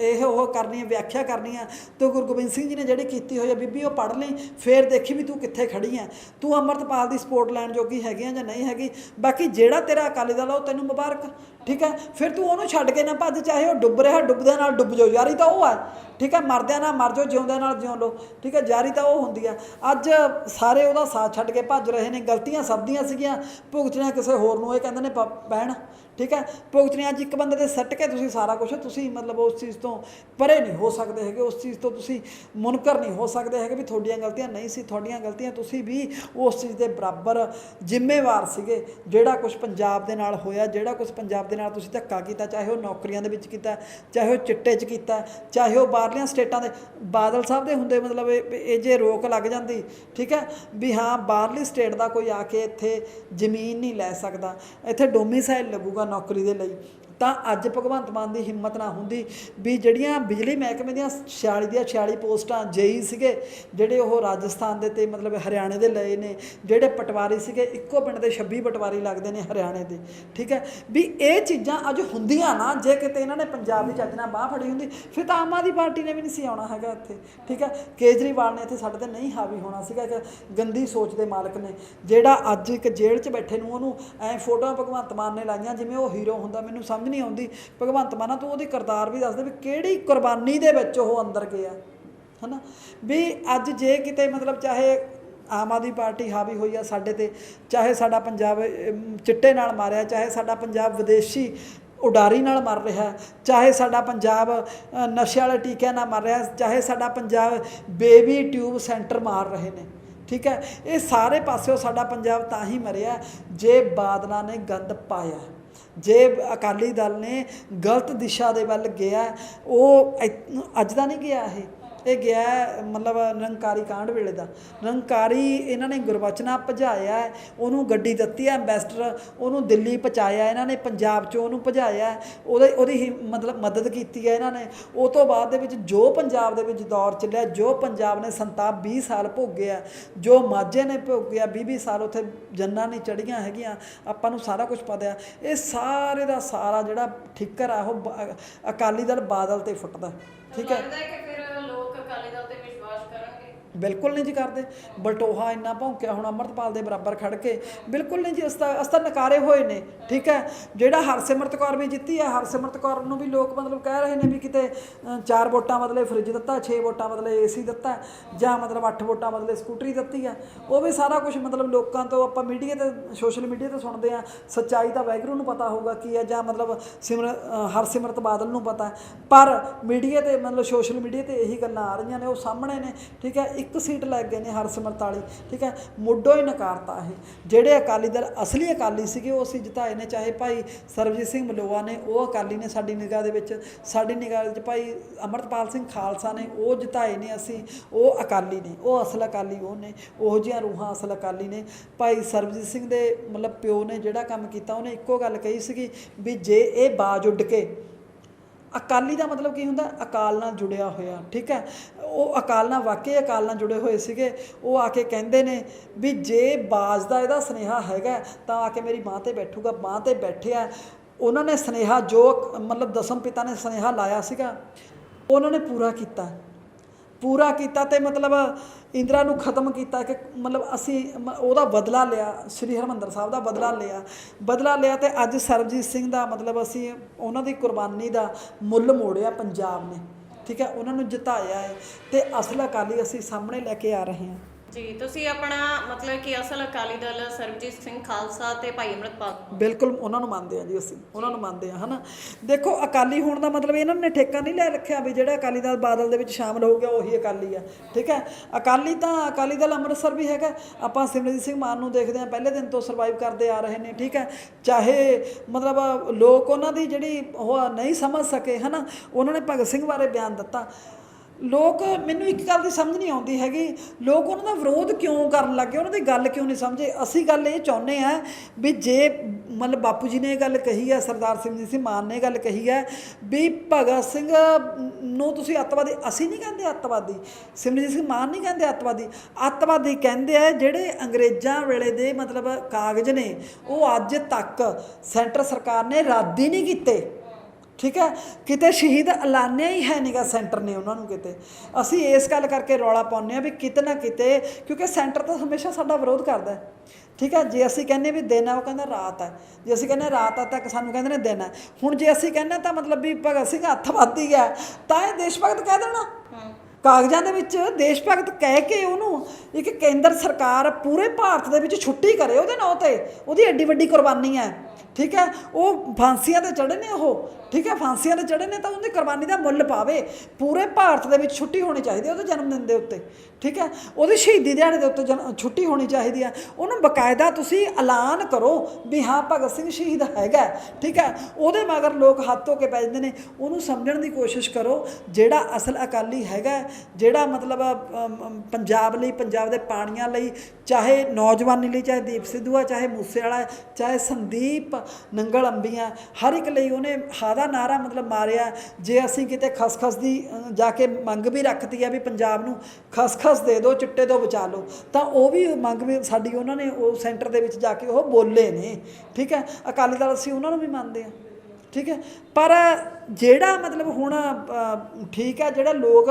ਇਹ ਉਹ ਕਰਨੀ ਹੈ, ਵਿਆਖਿਆ ਕਰਨੀ ਹੈ, ਤੇ ਗੁਰੂ ਗੋਬਿੰਦ ਸਿੰਘ ਜੀ ਨੇ ਜਿਹੜੀ ਕੀਤੀ ਹੋਈ ਹੈ, ਬੀਬੀ ਉਹ ਪੜ੍ਹ ਲਈ, ਫੇਰ ਦੇਖੀ ਵੀ ਤੂੰ ਕਿੱਥੇ ਖੜੀ ਹੈ। ਤੂੰ ਅੰਮ੍ਰਿਤਪਾਲ ਦੀ ਸਪੋਰਟ ਲੈਣ ਜੋਗੀ ਹੈਗੀ ਆ ਜਾਂ ਨਹੀਂ ਹੈਗੀ, ਬਾਕੀ ਜਿਹੜਾ ਤੇਰਾ ਅਕਾਲੀ ਦਲ ਉਹ ਤੈਨੂੰ ਮੁਬਾਰਕ, ਠੀਕ ਹੈ? ਫਿਰ ਤੂੰ ਉਹਨੂੰ ਛੱਡ ਕੇ ਨਾ ਭੱਜ, ਚਾਹੇ ਉਹ ਡੁੱਬ ਰਿਹਾ, ਡੁੱਬਦੇ ਨਾਲ ਡੁੱਬ ਜਾਓ, ਯਾਰੀ ਤਾਂ ਉਹ ਹੈ। ਠੀਕ ਹੈ, ਮਰਦਿਆਂ ਨਾਲ ਮਰ ਜਾਓ, ਜਿਉਂਦਿਆਂ ਨਾਲ ਜਿਉਂ ਲਓ। ਠੀਕ ਹੈ, ਜਾਰੀ ਤਾਂ ਉਹ ਹੁੰਦੀ ਆ। ਅੱਜ ਸਾਰੇ ਉਹਦਾ ਸਾਥ ਛੱਡ ਕੇ ਭੱਜ ਰਹੇ ਨੇ, ਗਲਤੀਆਂ ਸਭ ਦੀਆਂ ਸੀਗੀਆਂ। ਭੁਗਤਣੀਆਂ ਕਿਸੇ ਹੋਰ ਨੂੰ, ਇਹ ਕਹਿੰਦੇ ਨੇ ਪੈਣ ਠੀਕ ਹੈ। ਭੁਗਤਣੀਆਂ ਅੱਜ ਇੱਕ ਬੰਦੇ ਦੇ ਸੱਟ ਕੇ ਤੁਸੀਂ ਸਾਰਾ ਕੁਝ ਤੁਸੀਂ ਮਤਲਬ ਉਸ ਚੀਜ਼ ਤੋਂ ਪਰੇ ਨਹੀਂ ਹੋ ਸਕਦੇ ਹੈਗੇ, ਉਸ ਚੀਜ਼ ਤੋਂ ਤੁਸੀਂ ਮੁਨਕਰ ਨਹੀਂ ਹੋ ਸਕਦੇ ਹੈਗੇ ਵੀ ਤੁਹਾਡੀਆਂ ਗਲਤੀਆਂ ਨਹੀਂ ਸੀ, ਤੁਹਾਡੀਆਂ ਗਲਤੀਆਂ ਤੁਸੀਂ ਵੀ ਉਸ ਚੀਜ਼ ਦੇ ਬਰਾਬਰ ਜ਼ਿੰਮੇਵਾਰ ਸੀਗੇ। ਜਿਹੜਾ ਕੁਝ ਪੰਜਾਬ ਦੇ ਨਾਲ ਹੋਇਆ, ਜਿਹੜਾ ਕੁਝ ਪੰਜਾਬ ਦੇ ਨਾਲ ਤੁਸੀਂ ਧੱਕਾ ਕੀਤਾ, ਚਾਹੇ ਉਹ ਨੌਕਰੀਆਂ ਦੇ ਵਿੱਚ ਕੀਤਾ, ਚਾਹੇ ਉਹ ਚਿੱਟੇ 'ਚ ਕੀਤਾ, ਚਾਹੇ ਉਹ ਬਾਹਰਲੀਆਂ ਸਟੇਟਾਂ ਦੇ, ਬਾਦਲ ਸਾਹਿਬ ਦੇ ਹੁੰਦੇ ਮਤਲਬ ਇਹ ਜੇ ਰੋਕ ਲੱਗ ਜਾਂਦੀ, ਠੀਕ ਹੈ? ਵੀ ਹਾਂ, ਬਾਹਰਲੀ ਸਟੇਟ ਦਾ ਕੋਈ ਆ ਕੇ ਇੱਥੇ ਜ਼ਮੀਨ ਨਹੀਂ ਲੈ ਸਕਦਾ, ਇੱਥੇ ਡੋਮਿਸਾਈਲ ਲੱਗੂਗਾ ਨੌਕਰੀ ਦੇ ਲਈ। ਤਾਂ ਅੱਜ ਭਗਵੰਤ ਮਾਨ ਦੀ ਹਿੰਮਤ ਨਾ ਹੁੰਦੀ ਵੀ ਜਿਹੜੀਆਂ ਬਿਜਲੀ ਮਹਿਕਮੇ ਦੀਆਂ 46 ਦੀਆਂ 46 ਪੋਸਟਾਂ ਜੇਈ ਸੀਗੇ, ਜਿਹੜੇ ਉਹ ਰਾਜਸਥਾਨ ਦੇ ਤੇ ਮਤਲਬ ਹਰਿਆਣੇ ਦੇ ਲਏ ਨੇ, ਜਿਹੜੇ ਪਟਵਾਰੀ ਸੀਗੇ, ਇੱਕੋ ਪਿੰਡ ਦੇ 26 ਪਟਵਾਰੀ ਲੱਗਦੇ ਨੇ ਹਰਿਆਣੇ ਦੇ, ਠੀਕ ਹੈ? ਵੀ ਇਹ ਚੀਜ਼ਾਂ ਅੱਜ ਹੁੰਦੀਆਂ ਨਾ, ਜੇ ਕਿਤੇ ਇਹਨਾਂ ਨੇ ਪੰਜਾਬ ਦੀ ਚੱਜ ਨਾਲ ਬਾਹ ਫੜੀ ਹੁੰਦੀ, ਫਿਰ ਤਾਂ ਆਮ ਆਦਮੀ ਪਾਰਟੀ ਨੇ ਵੀ ਨਹੀਂ ਸੀ ਆਉਣਾ ਹੈਗਾ ਇੱਥੇ, ਠੀਕ ਹੈ? ਕੇਜਰੀਵਾਲ ਨੇ ਇੱਥੇ ਸਾਡੇ ਤੇ ਨਹੀਂ ਹਾਵੀ ਹੋਣਾ ਸੀਗਾ ਕਿ ਗੰਦੀ ਸੋਚ ਦੇ ਮਾਲਕ ਨੇ, ਜਿਹੜਾ ਅੱਜ ਇੱਕ ਜੇਲ੍ਹ 'ਚ ਬੈਠੇ ਨੂੰ ਉਹਨੂੰ ਐ ਫੋਟੋਆਂ ਭਗਵੰਤ ਮਾਨ ਨੇ ਲਾਈਆਂ, ਜਿਵੇਂ ਉਹ ਹੀਰੋ ਹੁੰਦਾ, ਮੈਨੂੰ ਸਮਝ ਨਹੀਂ ਆਉਂਦੀ। ਭਗਵੰਤ ਮਾਨਾ ਤੂੰ ਉਹਦੀ ਕਰਤਾਰ ਵੀ ਦੱਸ ਦੇ ਵੀ ਕਿਹੜੀ ਕੁਰਬਾਨੀ ਦੇ ਵਿੱਚ ਉਹ ਅੰਦਰ ਗਿਆ। ਹਨਾ? ਵੀ ਅੱਜ ਜੇ ਕਿਤੇ ਮਤਲਬ ਚਾਹੇ ਆਮ ਆਦਮੀ ਪਾਰਟੀ ਹਾਵੀ ਹੋਈ ਆ ਸਾਡੇ ਤੇ ਚਾਹੇ ਸਾਡਾ ਪੰਜਾਬ ਚਿੱਟੇ ਨਾਲ ਮਾਰਿਆ ਚਾਹੇ ਸਾਡਾ ਪੰਜਾਬ ਵਿਦੇਸ਼ੀ ਉਡਾਰੀ ਨਾਲ ਮਰ ਰਿਹਾ ਚਾਹੇ ਸਾਡਾ ਪੰਜਾਬ ਅ, ਨਸ਼ੇ ਵਾਲੇ ਟੀਕਿਆਂ ਨਾਲ ਮਰ ਰਿਹਾ ਚਾਹੇ ਸਾਡਾ ਪੰਜਾਬ ਬੇਬੀ ਟਿਊਬ ਸੈਂਟਰ ਮਾਰ ਰਹੇ ਨੇ। ਠੀਕ ਹੈ? ਇਹ ਸਾਰੇ ਪਾਸਿਓਂ ਸਾਡਾ ਪੰਜਾਬ ਤਾਂ ਹੀ ਮਰਿਆ ਜੇ ਬਾਦਲਾਂ ਨੇ ਗੰਦ ਪਾਇਆ। ਜੇ ਅਕਾਲੀ ਦਲ ਨੇ ਗਲਤ ਦਿਸ਼ਾ ਦੇ ਵੱਲ ਗਿਆ, ਉਹ ਅੱਜ ਦਾ ਨਹੀਂ ਗਿਆ ਇਹ? ਇਹ ਗਿਆ ਮਤਲਬ ਨਿਰੰਕਾਰੀ ਕਾਂਡ ਵੇਲੇ ਦਾ। ਨਿਰੰਕਾਰੀ ਇਹਨਾਂ ਨੇ ਗੁਰਬਚਨਾ ਭਜਾਇਆ, ਉਹਨੂੰ ਗੱਡੀ ਦਿੱਤੀ ਹੈ ਐਮਬੈਸਡਰ ਉਹਨੂੰ ਦਿੱਲੀ ਪਹੁੰਚਾਇਆ, ਇਹਨਾਂ ਨੇ ਪੰਜਾਬ 'ਚੋਂ ਉਹਨੂੰ ਭਜਾਇਆ, ਉਹਦੇ, ਉਹਦੀ ਹੀ ਮਤਲਬ ਮਦਦ ਕੀਤੀ ਹੈ ਇਹਨਾਂ ਨੇ। ਉਹ ਤੋਂ ਬਾਅਦ ਦੇ ਵਿੱਚ ਜੋ ਪੰਜਾਬ ਦੇ ਵਿੱਚ ਦੌਰ ਚੱਲਿਆ, ਜੋ ਪੰਜਾਬ ਨੇ ਸੰਤਾਪ 20 ਸਾਲ ਭੋਗਿਆ ਜੋ ਮਾਝੇ ਨੇ ਭੋਗਿਆ 20 20 ਸਾਲ ਉੱਥੇ ਜੰਨਾਂ ਨਹੀਂ ਚੜੀਆਂ ਹੈਗੀਆਂ, ਆਪਾਂ ਨੂੰ ਸਾਰਾ ਕੁਝ ਪਤਾ ਹੈ ਇਹ ਸਾਰੇ ਦਾ ਸਾਰਾ ਜਿਹੜਾ ਠਿੱਕਰ ਆ, ਉਹ ਅਕਾਲੀ ਦਲ ਬਾਦਲ ਤੇ ਫੁੱਟਦਾ, ਠੀਕ ਹੈ ਲੱਗਦਾ ਹੈ ਕਿ ਫਿਰ ਲੋਕ ਅਕਾਲੀ ਦਲ ਤੇ ਵਿਸ਼ਵਾਸ ਕਰਨਗੇ ਬਿਲਕੁਲ ਨਹੀਂ ਜੀ ਕਰਦੇ। ਬਲਟੋਹਾ ਇੰਨਾ ਭੌਂਕਿਆ ਹੁਣ ਅਮਰਤਪਾਲ ਦੇ ਬਰਾਬਰ ਖੜ ਕੇ। ਬਿਲਕੁਲ ਨਹੀਂ ਜੀ ਅਸਤਾ ਅਸਤਾ ਨਕਾਰੇ ਹੋਏ ਨੇ, ਠੀਕ ਹੈ? ਜਿਹੜਾ ਹਰਸਿਮਰਤ ਕੌਰ ਵੀ ਜਿੱਤੀ ਹੈ, ਹਰਸਿਮਰਤ ਕੌਰ ਨੂੰ ਵੀ ਲੋਕ ਮਤਲਬ ਕਹਿ ਰਹੇ ਨੇ ਵੀ ਕਿਤੇ ਚਾਰ ਵੋਟਾਂ ਬਦਲੇ ਫ੍ਰਿਜ ਦਿੱਤਾ 6 ਵੋਟਾਂ ਬਦਲੇ ਏਸੀ ਦਿੱਤਾ, ਜਾਂ ਮਤਲਬ 8 ਵੋਟਾਂ ਬਦਲੇ ਸਕੂਟਰੀ ਦਿੱਤੀ ਹੈ। ਉਹ ਵੀ ਸਾਰਾ ਕੁਝ ਮਤਲਬ ਲੋਕਾਂ ਤੋਂ ਆਪਾਂ ਮੀਡੀਆ ਤੇ, ਸੋਸ਼ਲ ਮੀਡੀਆ ਤੇ ਸੁਣਦੇ ਆ ਸੱਚਾਈ ਤਾਂ ਵੈਗਰੂ ਨੂੰ ਪਤਾ ਹੋਊਗਾ ਕੀ ਹੈ, ਜਾਂ ਮਤਲਬ ਸਿਮਰ ਹਰਸਿਮਰਤ ਬਾਦਲ ਨੂੰ ਪਤਾ ਪਰ ਮੀਡੀਆ ਤੇ, ਮਤਲਬ ਸੋਸ਼ਲ ਮੀਡੀਆ ਤੇ ਇਹੀ ਗੱਲਾਂ ਆ ਰਹੀਆਂ ਨੇ, ਉਹ ਸਾਹਮਣੇ ਨੇ, ਠੀਕ ਹੈ? ਇੱਕ ਸੀਟ ਲੈ ਗਏ ਨੇ ਹਰਸਿਮਰਤ ਵਾਲੀ, ਠੀਕ ਹੈ? ਮੁੱਢੋਂ ਹੀ ਨਕਾਰਤਾ ਇਹ। ਜਿਹੜੇ ਅਕਾਲੀ ਦਲ, ਅਸਲੀ ਅਕਾਲੀ ਸੀਗੇ, ਉਹ ਅਸੀਂ ਜਿਤਾਏ ਨੇ, ਚਾਹੇ ਭਾਈ ਸਰਬਜੀਤ ਸਿੰਘ ਮਲੋਆ ਨੇ, ਉਹ ਅਕਾਲੀ ਨੇ ਸਾਡੀ ਨਿਗਾਹ ਦੇ ਵਿੱਚ, ਸਾਡੀ ਨਿਗਾਹ ਵਿੱਚ ਭਾਈ ਅਮਰਤਪਾਲ ਸਿੰਘ ਖਾਲਸਾ ਨੇ, ਉਹ ਜਿਤਾਏ ਨੇ ਅਸੀਂ, ਉਹ ਅਕਾਲੀ ਨੇ, ਉਹ ਅਸਲ ਅਕਾਲੀ ਉਹ ਨੇ, ਉਹੋ ਜਿਹੀਆਂ ਰੂਹਾਂ ਅਸਲ ਅਕਾਲੀ ਨੇ। ਭਾਈ ਸਰਬਜੀਤ ਸਿੰਘ ਦੇ ਮਤਲਬ ਪਿਓ ਨੇ ਜਿਹੜਾ ਕੰਮ ਕੀਤਾ, ਉਹਨੇ ਇੱਕੋ ਗੱਲ ਕਹੀ ਸੀਗੀ ਵੀ ਜੇ ਇਹ ਬਾਜ ਉੱਡ ਕੇ ਅਕਾਲੀ ਦਾ ਮਤਲਬ ਕੀ ਹੁੰਦਾ? ਅਕਾਲ ਨਾਲ ਜੁੜਿਆ ਹੋਇਆ, ਠੀਕ ਹੈ? ਉਹ ਅਕਾਲ ਨਾਲ ਵਾਕਈ ਅਕਾਲ ਨਾਲ ਜੁੜੇ ਹੋਏ ਸੀਗੇ, ਉਹ ਆ ਕੇ ਕਹਿੰਦੇ ਨੇ ਵੀ ਜੇ ਬਾਜ ਦਾ ਇਹਦਾ ਸਨੇਹਾ ਹੈਗਾ, ਤਾਂ ਆ ਕੇ ਮੇਰੀ ਮਾਂ ਤੇ ਬੈਠੂਗਾ, ਮਾਂ ਤੇ ਬੈਠਿਆ। ਉਹਨਾਂ ਨੇ ਸਨੇਹਾ ਜੋ ਮਤਲਬ ਦਸਮ ਪਿਤਾ ਨੇ ਸਨੇਹਾ ਲਾਇਆ ਸੀਗਾ, ਉਹਨਾਂ ਨੇ ਪੂਰਾ ਕੀਤਾ। ਪੂਰਾ ਕੀਤਾ ਤੇ ਮਤਲਬ ਇੰਦਰਾ ਨੂੰ ਖਤਮ ਕੀਤਾ ਕਿ ਮਤਲਬ ਅਸੀਂ ਮ- ਉਹਦਾ ਬਦਲਾ ਲਿਆ, ਸ੍ਰੀ ਹਰਮੰਦਰ ਸਾਹਿਬ ਦਾ ਬਦਲਾ ਲਿਆ। ਬਦਲਾ ਲਿਆ ਤੇ ਅੱਜ ਸਰਬਜੀਤ ਸਿੰਘ ਦਾ ਮਤਲਬ ਅਸੀਂ ਉਹਨਾਂ ਦੀ ਕੁਰਬਾਨੀ ਦਾ ਮੁੱਲ ਮੋੜਿਆ ਪੰਜਾਬ ਨੇ। ਠੀਕ ਹੈ, ਉਹਨਾਂ ਨੂੰ ਜਿਤਾਇਆ ਹੈ ਤੇ ਅਸਲ ਅਕਾਲੀ ਅਸੀਂ ਸਾਹਮਣੇ ਲੈ ਕੇ ਆ ਰਹੇ ਹਾਂ। ਜੀ ਤੁਸੀਂ ਆਪਣਾ ਮਤਲਬ ਕਿ ਅਸਲ ਅਕਾਲੀ ਦਲ ਸਰਬਜੀਤ ਸਿੰਘ ਖਾਲਸਾ ਤੇ ਭਾਈ ਅਮਰਤਪਾਲ ਬਿਲਕੁਲ ਉਹਨਾਂ ਨੂੰ ਮੰਨਦੇ ਆ ਜੀ ਅਸੀਂ ਉਹਨਾਂ ਨੂੰ ਮੰਨਦੇ ਆ ਹਨਾ? ਦੇਖੋ ਅਕਾਲੀ ਹੋਣ ਦਾ ਮਤਲਬ ਇਹਨਾਂ ਨੇ ਠੇਕਾ ਨਹੀਂ ਲੈ ਰੱਖਿਆ ਵੀ ਜਿਹੜਾ ਅਕਾਲੀ ਦਲ ਬਾਦਲ ਦੇ ਵਿੱਚ ਸ਼ਾਮਲ ਹੋ ਗਿਆ ਉਹੀ ਅਕਾਲੀ ਆ ਠੀਕ ਹੈ? ਅਕਾਲੀ ਤਾਂ ਅਕਾਲੀ ਦਲ ਅੰਮ੍ਰਿਤਸਰ ਵੀ ਹੈਗਾ ਆਪਾਂ ਸਿਮਰਜੀਤ ਸਿੰਘ ਮਾਨ ਨੂੰ ਦੇਖਦੇ ਆ ਪਹਿਲੇ ਦਿਨ ਤੋਂ ਸਰਵਾਈਵ ਕਰਦੇ ਆ ਰਹੇ ਨੇ ਠੀਕ ਹੈ? ਚਾਹੇ ਮਤਲਬ ਲੋਕ ਉਹਨਾਂ ਦੀ ਜਿਹੜੀ ਉਹ ਆ, ਨਹੀਂ ਸਮਝ ਸਕੇ ਹਨਾ? ਉਹਨਾਂ ਨੇ ਭਗਤ ਸਿੰਘ ਬਾਰੇ ਬਿਆਨ ਦਿੱਤਾ। ਲੋਕ ਮੈਨੂੰ ਇੱਕ ਗੱਲ ਦੀ ਸਮਝ ਨਹੀਂ ਆਉਂਦੀ ਹੈਗੀ। ਲੋਕ ਉਹਨਾਂ ਦਾ ਵਿਰੋਧ ਕਿਉਂ ਕਰਨ ਲੱਗੇ ਉਹਨਾਂ ਦੀ ਗੱਲ ਕਿਉਂ ਨਹੀਂ ਸਮਝੇ? ਅਸੀਂ ਗੱਲ ਇਹ ਚਾਹੁੰਦੇ ਆ ਵੀ ਜੇ ਮਤਲਬ ਬਾਪੂ ਜੀ ਨੇ ਇਹ ਗੱਲ ਕਹੀ ਹੈ, ਸਰਦਾਰ ਸਿਮਰਜੀਤ ਸਿੰਘ ਮਾਨ ਨੇ ਇਹ ਗੱਲ ਕਹੀ ਹੈ ਵੀ ਭਗਤ ਸਿੰਘ ਨੂੰ ਤੁਸੀਂ ਅੱਤਵਾਦੀ, ਅਸੀਂ ਨਹੀਂ ਕਹਿੰਦੇ ਅੱਤਵਾਦੀ। ਸਿਮਰਜੀਤ ਸਿੰਘ ਮਾਨ ਨਹੀਂ ਕਹਿੰਦੇ ਅੱਤਵਾਦੀ। ਅੱਤਵਾਦੀ ਕਹਿੰਦੇ ਆ ਜਿਹੜੇ ਅੰਗਰੇਜ਼ਾਂ ਵੇਲੇ ਦੇ ਮਤਲਬ ਕਾਗਜ਼ ਨੇ, ਉਹ ਅੱਜ ਤੱਕ ਸੈਂਟਰ ਸਰਕਾਰ ਨੇ ਰੱਦ ਹੀ ਨਹੀਂ ਕੀਤੇ। ਠੀਕ ਹੈ? ਕਿਤੇ ਸ਼ਹੀਦ ਐਲਾਨਿਆ ਹੀ ਹੈ ਨੀਗਾ ਸੈਂਟਰ ਨੇ ਉਹਨਾਂ ਨੂੰ ਕਿਤੇ। ਅਸੀਂ ਇਸ ਗੱਲ ਕਰਕੇ ਰੌਲਾ ਪਾਉਂਦੇ ਆ ਵੀ ਕਿਤੇ ਨਾ ਕਿਤੇ ਕਿਉਂਕਿ ਸੈਂਟਰ ਤਾਂ ਹਮੇਸ਼ਾ ਸਾਡਾ ਵਿਰੋਧ ਕਰਦਾ ਹੈ। ਠੀਕ ਹੈ? ਜੇ ਅਸੀਂ ਕਹਿੰਦੇ ਵੀ ਦਿਨ ਆ ਉਹ ਕਹਿੰਦਾ ਰਾਤ ਹੈ। ਜੇ ਅਸੀਂ ਕਹਿੰਦੇ ਰਾਤ ਆ ਤਾਂ ਸਾਨੂੰ ਕਹਿੰਦੇ ਨੇ ਦਿਨ ਹੈ। ਹੁਣ ਜੇ ਅਸੀਂ ਕਹਿੰਦੇ ਤਾਂ ਮਤਲਬ ਵੀ ਭਗਤ ਸਿੰਘ ਅੱਤਵਾਦੀ ਹੈ ਤਾਂ ਇਹ ਦੇਸ਼ ਭਗਤ ਕਹਿ ਦੇਣਾ। ਕਾਗਜ਼ਾਂ ਦੇ ਵਿੱਚ ਦੇਸ਼ ਭਗਤ ਕਹਿ ਕੇ ਉਹਨੂੰ ਇੱਕ ਕੇਂਦਰ ਸਰਕਾਰ ਪੂਰੇ ਭਾਰਤ ਦੇ ਵਿੱਚ ਛੁੱਟੀ ਕਰੇ ਉਹਦੇ ਨਾਂ ਤੇ। ਉਹਦੀ ਐਡੀ ਵੱਡੀ ਕੁਰਬਾਨੀ ਹੈ। ਠੀਕ ਹੈ? ਉਹ ਫਾਂਸੀਆਂ ਤੇ ਚੜੇ ਨੇ ਉਹ। ਠੀਕ ਹੈ? ਫਾਂਸੀਆਂ ਤੇ ਚੜੇ ਨੇ ਤਾਂ ਉਹਦੀ ਕੁਰਬਾਨੀ ਦਾ ਮੁੱਲ ਪਾਵੇ। ਪੂਰੇ ਭਾਰਤ ਦੇ ਵਿੱਚ ਛੁੱਟੀ ਹੋਣੀ ਚਾਹੀਦੀ ਹੈ ਉਹਦੇ ਜਨਮ ਦਿਨ ਦੇ ਉੱਤੇ। ਠੀਕ ਹੈ? ਉਹਦੀ ਸ਼ਹੀਦੀ ਦਿਹਾੜੇ ਦੇ ਉੱਤੇ ਜਨ- ਛੁੱਟੀ ਹੋਣੀ ਚਾਹੀਦੀ ਹੈ। ਉਹਨੂੰ ਬਕਾਇਦਾ ਤੁਸੀਂ ਐਲਾਨ ਕਰੋ ਵੀ ਹਾਂ ਭਗਤ ਸਿੰਘ ਸ਼ਹੀਦ ਹੈਗਾ ਠੀਕ ਹੈ? ਉਹਦੇ ਮਗਰ ਲੋਕ ਹੱਥ ਧੋ ਕੇ ਪੈ ਜਾਂਦੇ ਨੇ। ਉਹਨੂੰ ਸਮਝਣ ਦੀ ਕੋਸ਼ਿਸ਼ ਕਰੋ ਜਿਹੜਾ ਅਸਲ ਅਕਾਲੀ ਹੈਗਾ ਜਿਹੜਾ ਮਤਲਬ ਪੰਜਾਬ ਲਈ ਪੰਜਾਬ ਦੇ ਪਾਣੀਆਂ ਲਈ ਚਾਹੇ ਨੌਜਵਾਨੀ ਲਈ ਚਾਹੇ ਦੀਪ ਸਿੱਧੂ ਆ ਚਾਹੇ ਮੂਸੇ ਵਾਲਾ ਹੈ, ਚਾਹੇ ਸੰਦੀਪ ਨੰਗਲ ਅੰਬੀਆਂ, ਹਰ ਇੱਕ ਲਈ ਉਹਨੇ ਹਾਦਾ ਨਾਰਾ ਮਤਲਬ ਮਾਰਿਆ। ਜੇ ਅਸੀਂ ਕਿਤੇ ਖਸਖਸ ਦੀ ਜਾ ਕੇ ਮੰਗ ਵੀ ਰੱਖਤੀ ਆ ਵੀ ਪੰਜਾਬ ਨੂੰ ਖਸਖਸ ਦੇ ਦਿਓ, ਚਿੱਟੇ ਤੋਂ ਬਚਾ ਲਓ, ਤਾਂ ਉਹ ਵੀ ਮੰਗ ਵੀ ਸਾਡੀ ਉਹਨਾਂ ਨੇ ਉਹ ਸੈਂਟਰ ਦੇ ਵਿੱਚ ਜਾ ਕੇ ਉਹ ਬੋਲੇ ਨੇ। ਠੀਕ ਹੈ? ਅਕਾਲੀ ਦਲ ਅਸੀਂ ਉਹਨਾਂ ਨੂੰ ਵੀ ਮੰਨਦੇ ਆ ਠੀਕ ਹੈ? ਪਰ ਜਿਹੜਾ ਮਤਲਬ ਹੁਣ ਠੀਕ ਹੈ, ਜਿਹੜਾ ਲੋਕ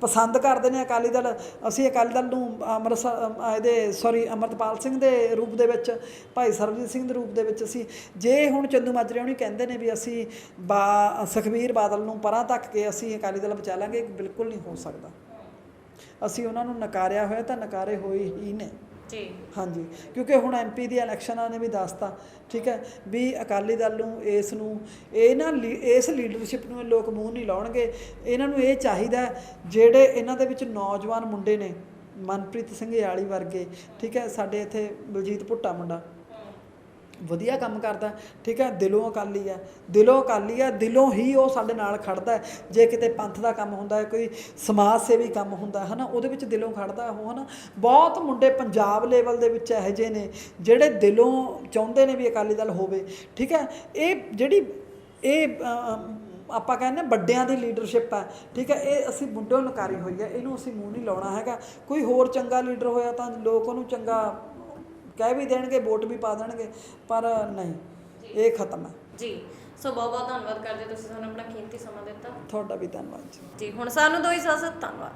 ਪਸੰਦ ਕਰਦੇ ਨੇ ਅਕਾਲੀ ਦਲ, ਅਸੀਂ ਅਕਾਲੀ ਦਲ ਨੂੰ ਅੰਮ੍ਰਿਤਸਰ ਇਹਦੇ ਸੌਰੀ ਅਮਰਤਪਾਲ ਸਿੰਘ ਦੇ ਰੂਪ ਦੇ ਵਿੱਚ, ਭਾਈ ਸਰਬਜੀਤ ਸਿੰਘ ਦੇ ਰੂਪ ਦੇ ਵਿੱਚ ਅਸੀਂ, ਜੇ ਹੁਣ ਚੰਦੂ ਮਾਜਰੇ ਹੋਣੀ ਕਹਿੰਦੇ ਨੇ ਵੀ ਅਸੀਂ ਬਾ, ਸੁਖਬੀਰ ਬਾਦਲ ਨੂੰ ਪਰਾਂ ਤੱਕ ਕੇ ਅਸੀਂ ਅਕਾਲੀ ਦਲ ਬਚਾ ਲਾਂਗੇ ਬਿਲਕੁਲ ਨਹੀਂ ਹੋ ਸਕਦਾ। ਅਸੀਂ ਉਹਨਾਂ ਨੂੰ ਨਕਾਰਿਆ ਹੋਇਆ ਤਾਂ ਨਕਾਰੇ ਹੋਏ ਹੀ ਨੇ। ਜੀ। ਹਾਂਜੀ, ਕਿਉਂਕਿ ਹੁਣ ਐਮਪੀ ਦੀ ਇਲੈਕਸ਼ਨਾਂ ਨੇ ਵੀ ਦੱਸਤਾ, ਠੀਕ ਹੈ, ਵੀ ਅਕਾਲੀ ਦਲ ਨੂੰ, ਇਸ ਨੂੰ, ਇਹ ਨਾ ਲੀ- ਇਸ ਲੀਡਰਸ਼ਿਪ ਨੂੰ ਇਹ ਲੋਕ ਮੂੰਹ ਨਹੀਂ ਲਾਉਣਗੇ। ਇਹਨਾਂ ਨੂੰ ਇਹ ਚਾਹੀਦਾ ਜਿਹੜੇ ਇਹਨਾਂ ਦੇ ਵਿੱਚ ਨੌਜਵਾਨ ਮੁੰਡੇ ਨੇ, ਮਨਪ੍ਰੀਤ ਸਿੰਘ ਯਾਲੀ ਵਰਗੇ, ਠੀਕ ਹੈ, ਸਾਡੇ ਇੱਥੇ ਬਲਜੀਤ ਭੁੱਟਾ ਮੁੰਡਾ। ਵਧੀਆ ਕੰਮ ਕਰਦਾ, ਠੀਕ ਹੈ, ਦਿਲੋਂ ਅਕਾਲੀ ਹੈ, ਦਿਲੋਂ ਅਕਾਲੀ ਹੈ, ਦਿਲੋਂ ਹੀ ਉਹ ਸਾਡੇ ਨਾਲ ਖੜਦਾ ਜੇ ਕਿਤੇ ਪੰਥ ਦਾ ਕੰਮ ਹੁੰਦਾ ਹੈ, ਕੋਈ ਸਮਾਜ ਸੇਵੀ ਕੰਮ ਹੁੰਦਾ ਹੈ ਨਾ ਉਹਦੇ ਵਿੱਚ ਦਿਲੋਂ ਖੜਦਾ ਉਹ, ਹਨਾ। ਬਹੁਤ ਮੁੰਡੇ ਪੰਜਾਬ ਲੈਵਲ ਦੇ ਵਿੱਚ ਇਹੋ ਜਿਹੇ ਨੇ, ਜਿਹੜੇ ਦਿਲੋਂ ਚਾਹੁੰਦੇ ਨੇ ਵੀ ਅਕਾਲੀ ਦਲ ਹੋਵੇ, ਠੀਕ ਹੈ। ਇਹ ਜਿਹੜੀ, ਇਹ ਆਪਾਂ ਕਹਿੰਦੇ ਵੱਡਿਆਂ ਦੀ ਲੀਡਰਸ਼ਿਪ ਹੈ, ਠੀਕ ਹੈ। ਇਹ ਅਸੀਂ ਮੁੰਡਿਆਂ ਨਕਾਰੀ ਹੋਈ ਹੈ, ਇਹਨੂੰ ਅਸੀਂ ਮੂੰਹ ਨਹੀਂ ਲਾਉਣਾ ਹੈਗਾ। ਕੋਈ ਹੋਰ ਚੰਗਾ ਲੀਡਰ ਹੋਇਆ ਤਾਂ ਲੋਕ ਉਹਨੂੰ ਚੰਗਾ ਕਹਿ ਵੀ ਦੇਣਗੇ ਵੋਟ ਵੀ ਪਾ ਦੇਣਗੇ ਪਰ ਨਹੀਂ ਇਹ ਖਤਮ ਹੈ। ਜੀ ਸੋ ਬਹੁਤ ਬਹੁਤ ਧੰਨਵਾਦ ਕਰਦੇ ਤੁਸੀਂ ਸਾਨੂੰ ਆਪਣਾ ਕੀਮਤੀ ਸਮਾਂ ਦਿੱਤਾ। ਤੁਹਾਡਾ ਵੀ ਧੰਨਵਾਦ ਜੀ। ਜੀ ਹੁਣ ਸਾਨੂੰ ਦੋ ਇਜਾਜ਼ਤ ਧੰਨਵਾਦ।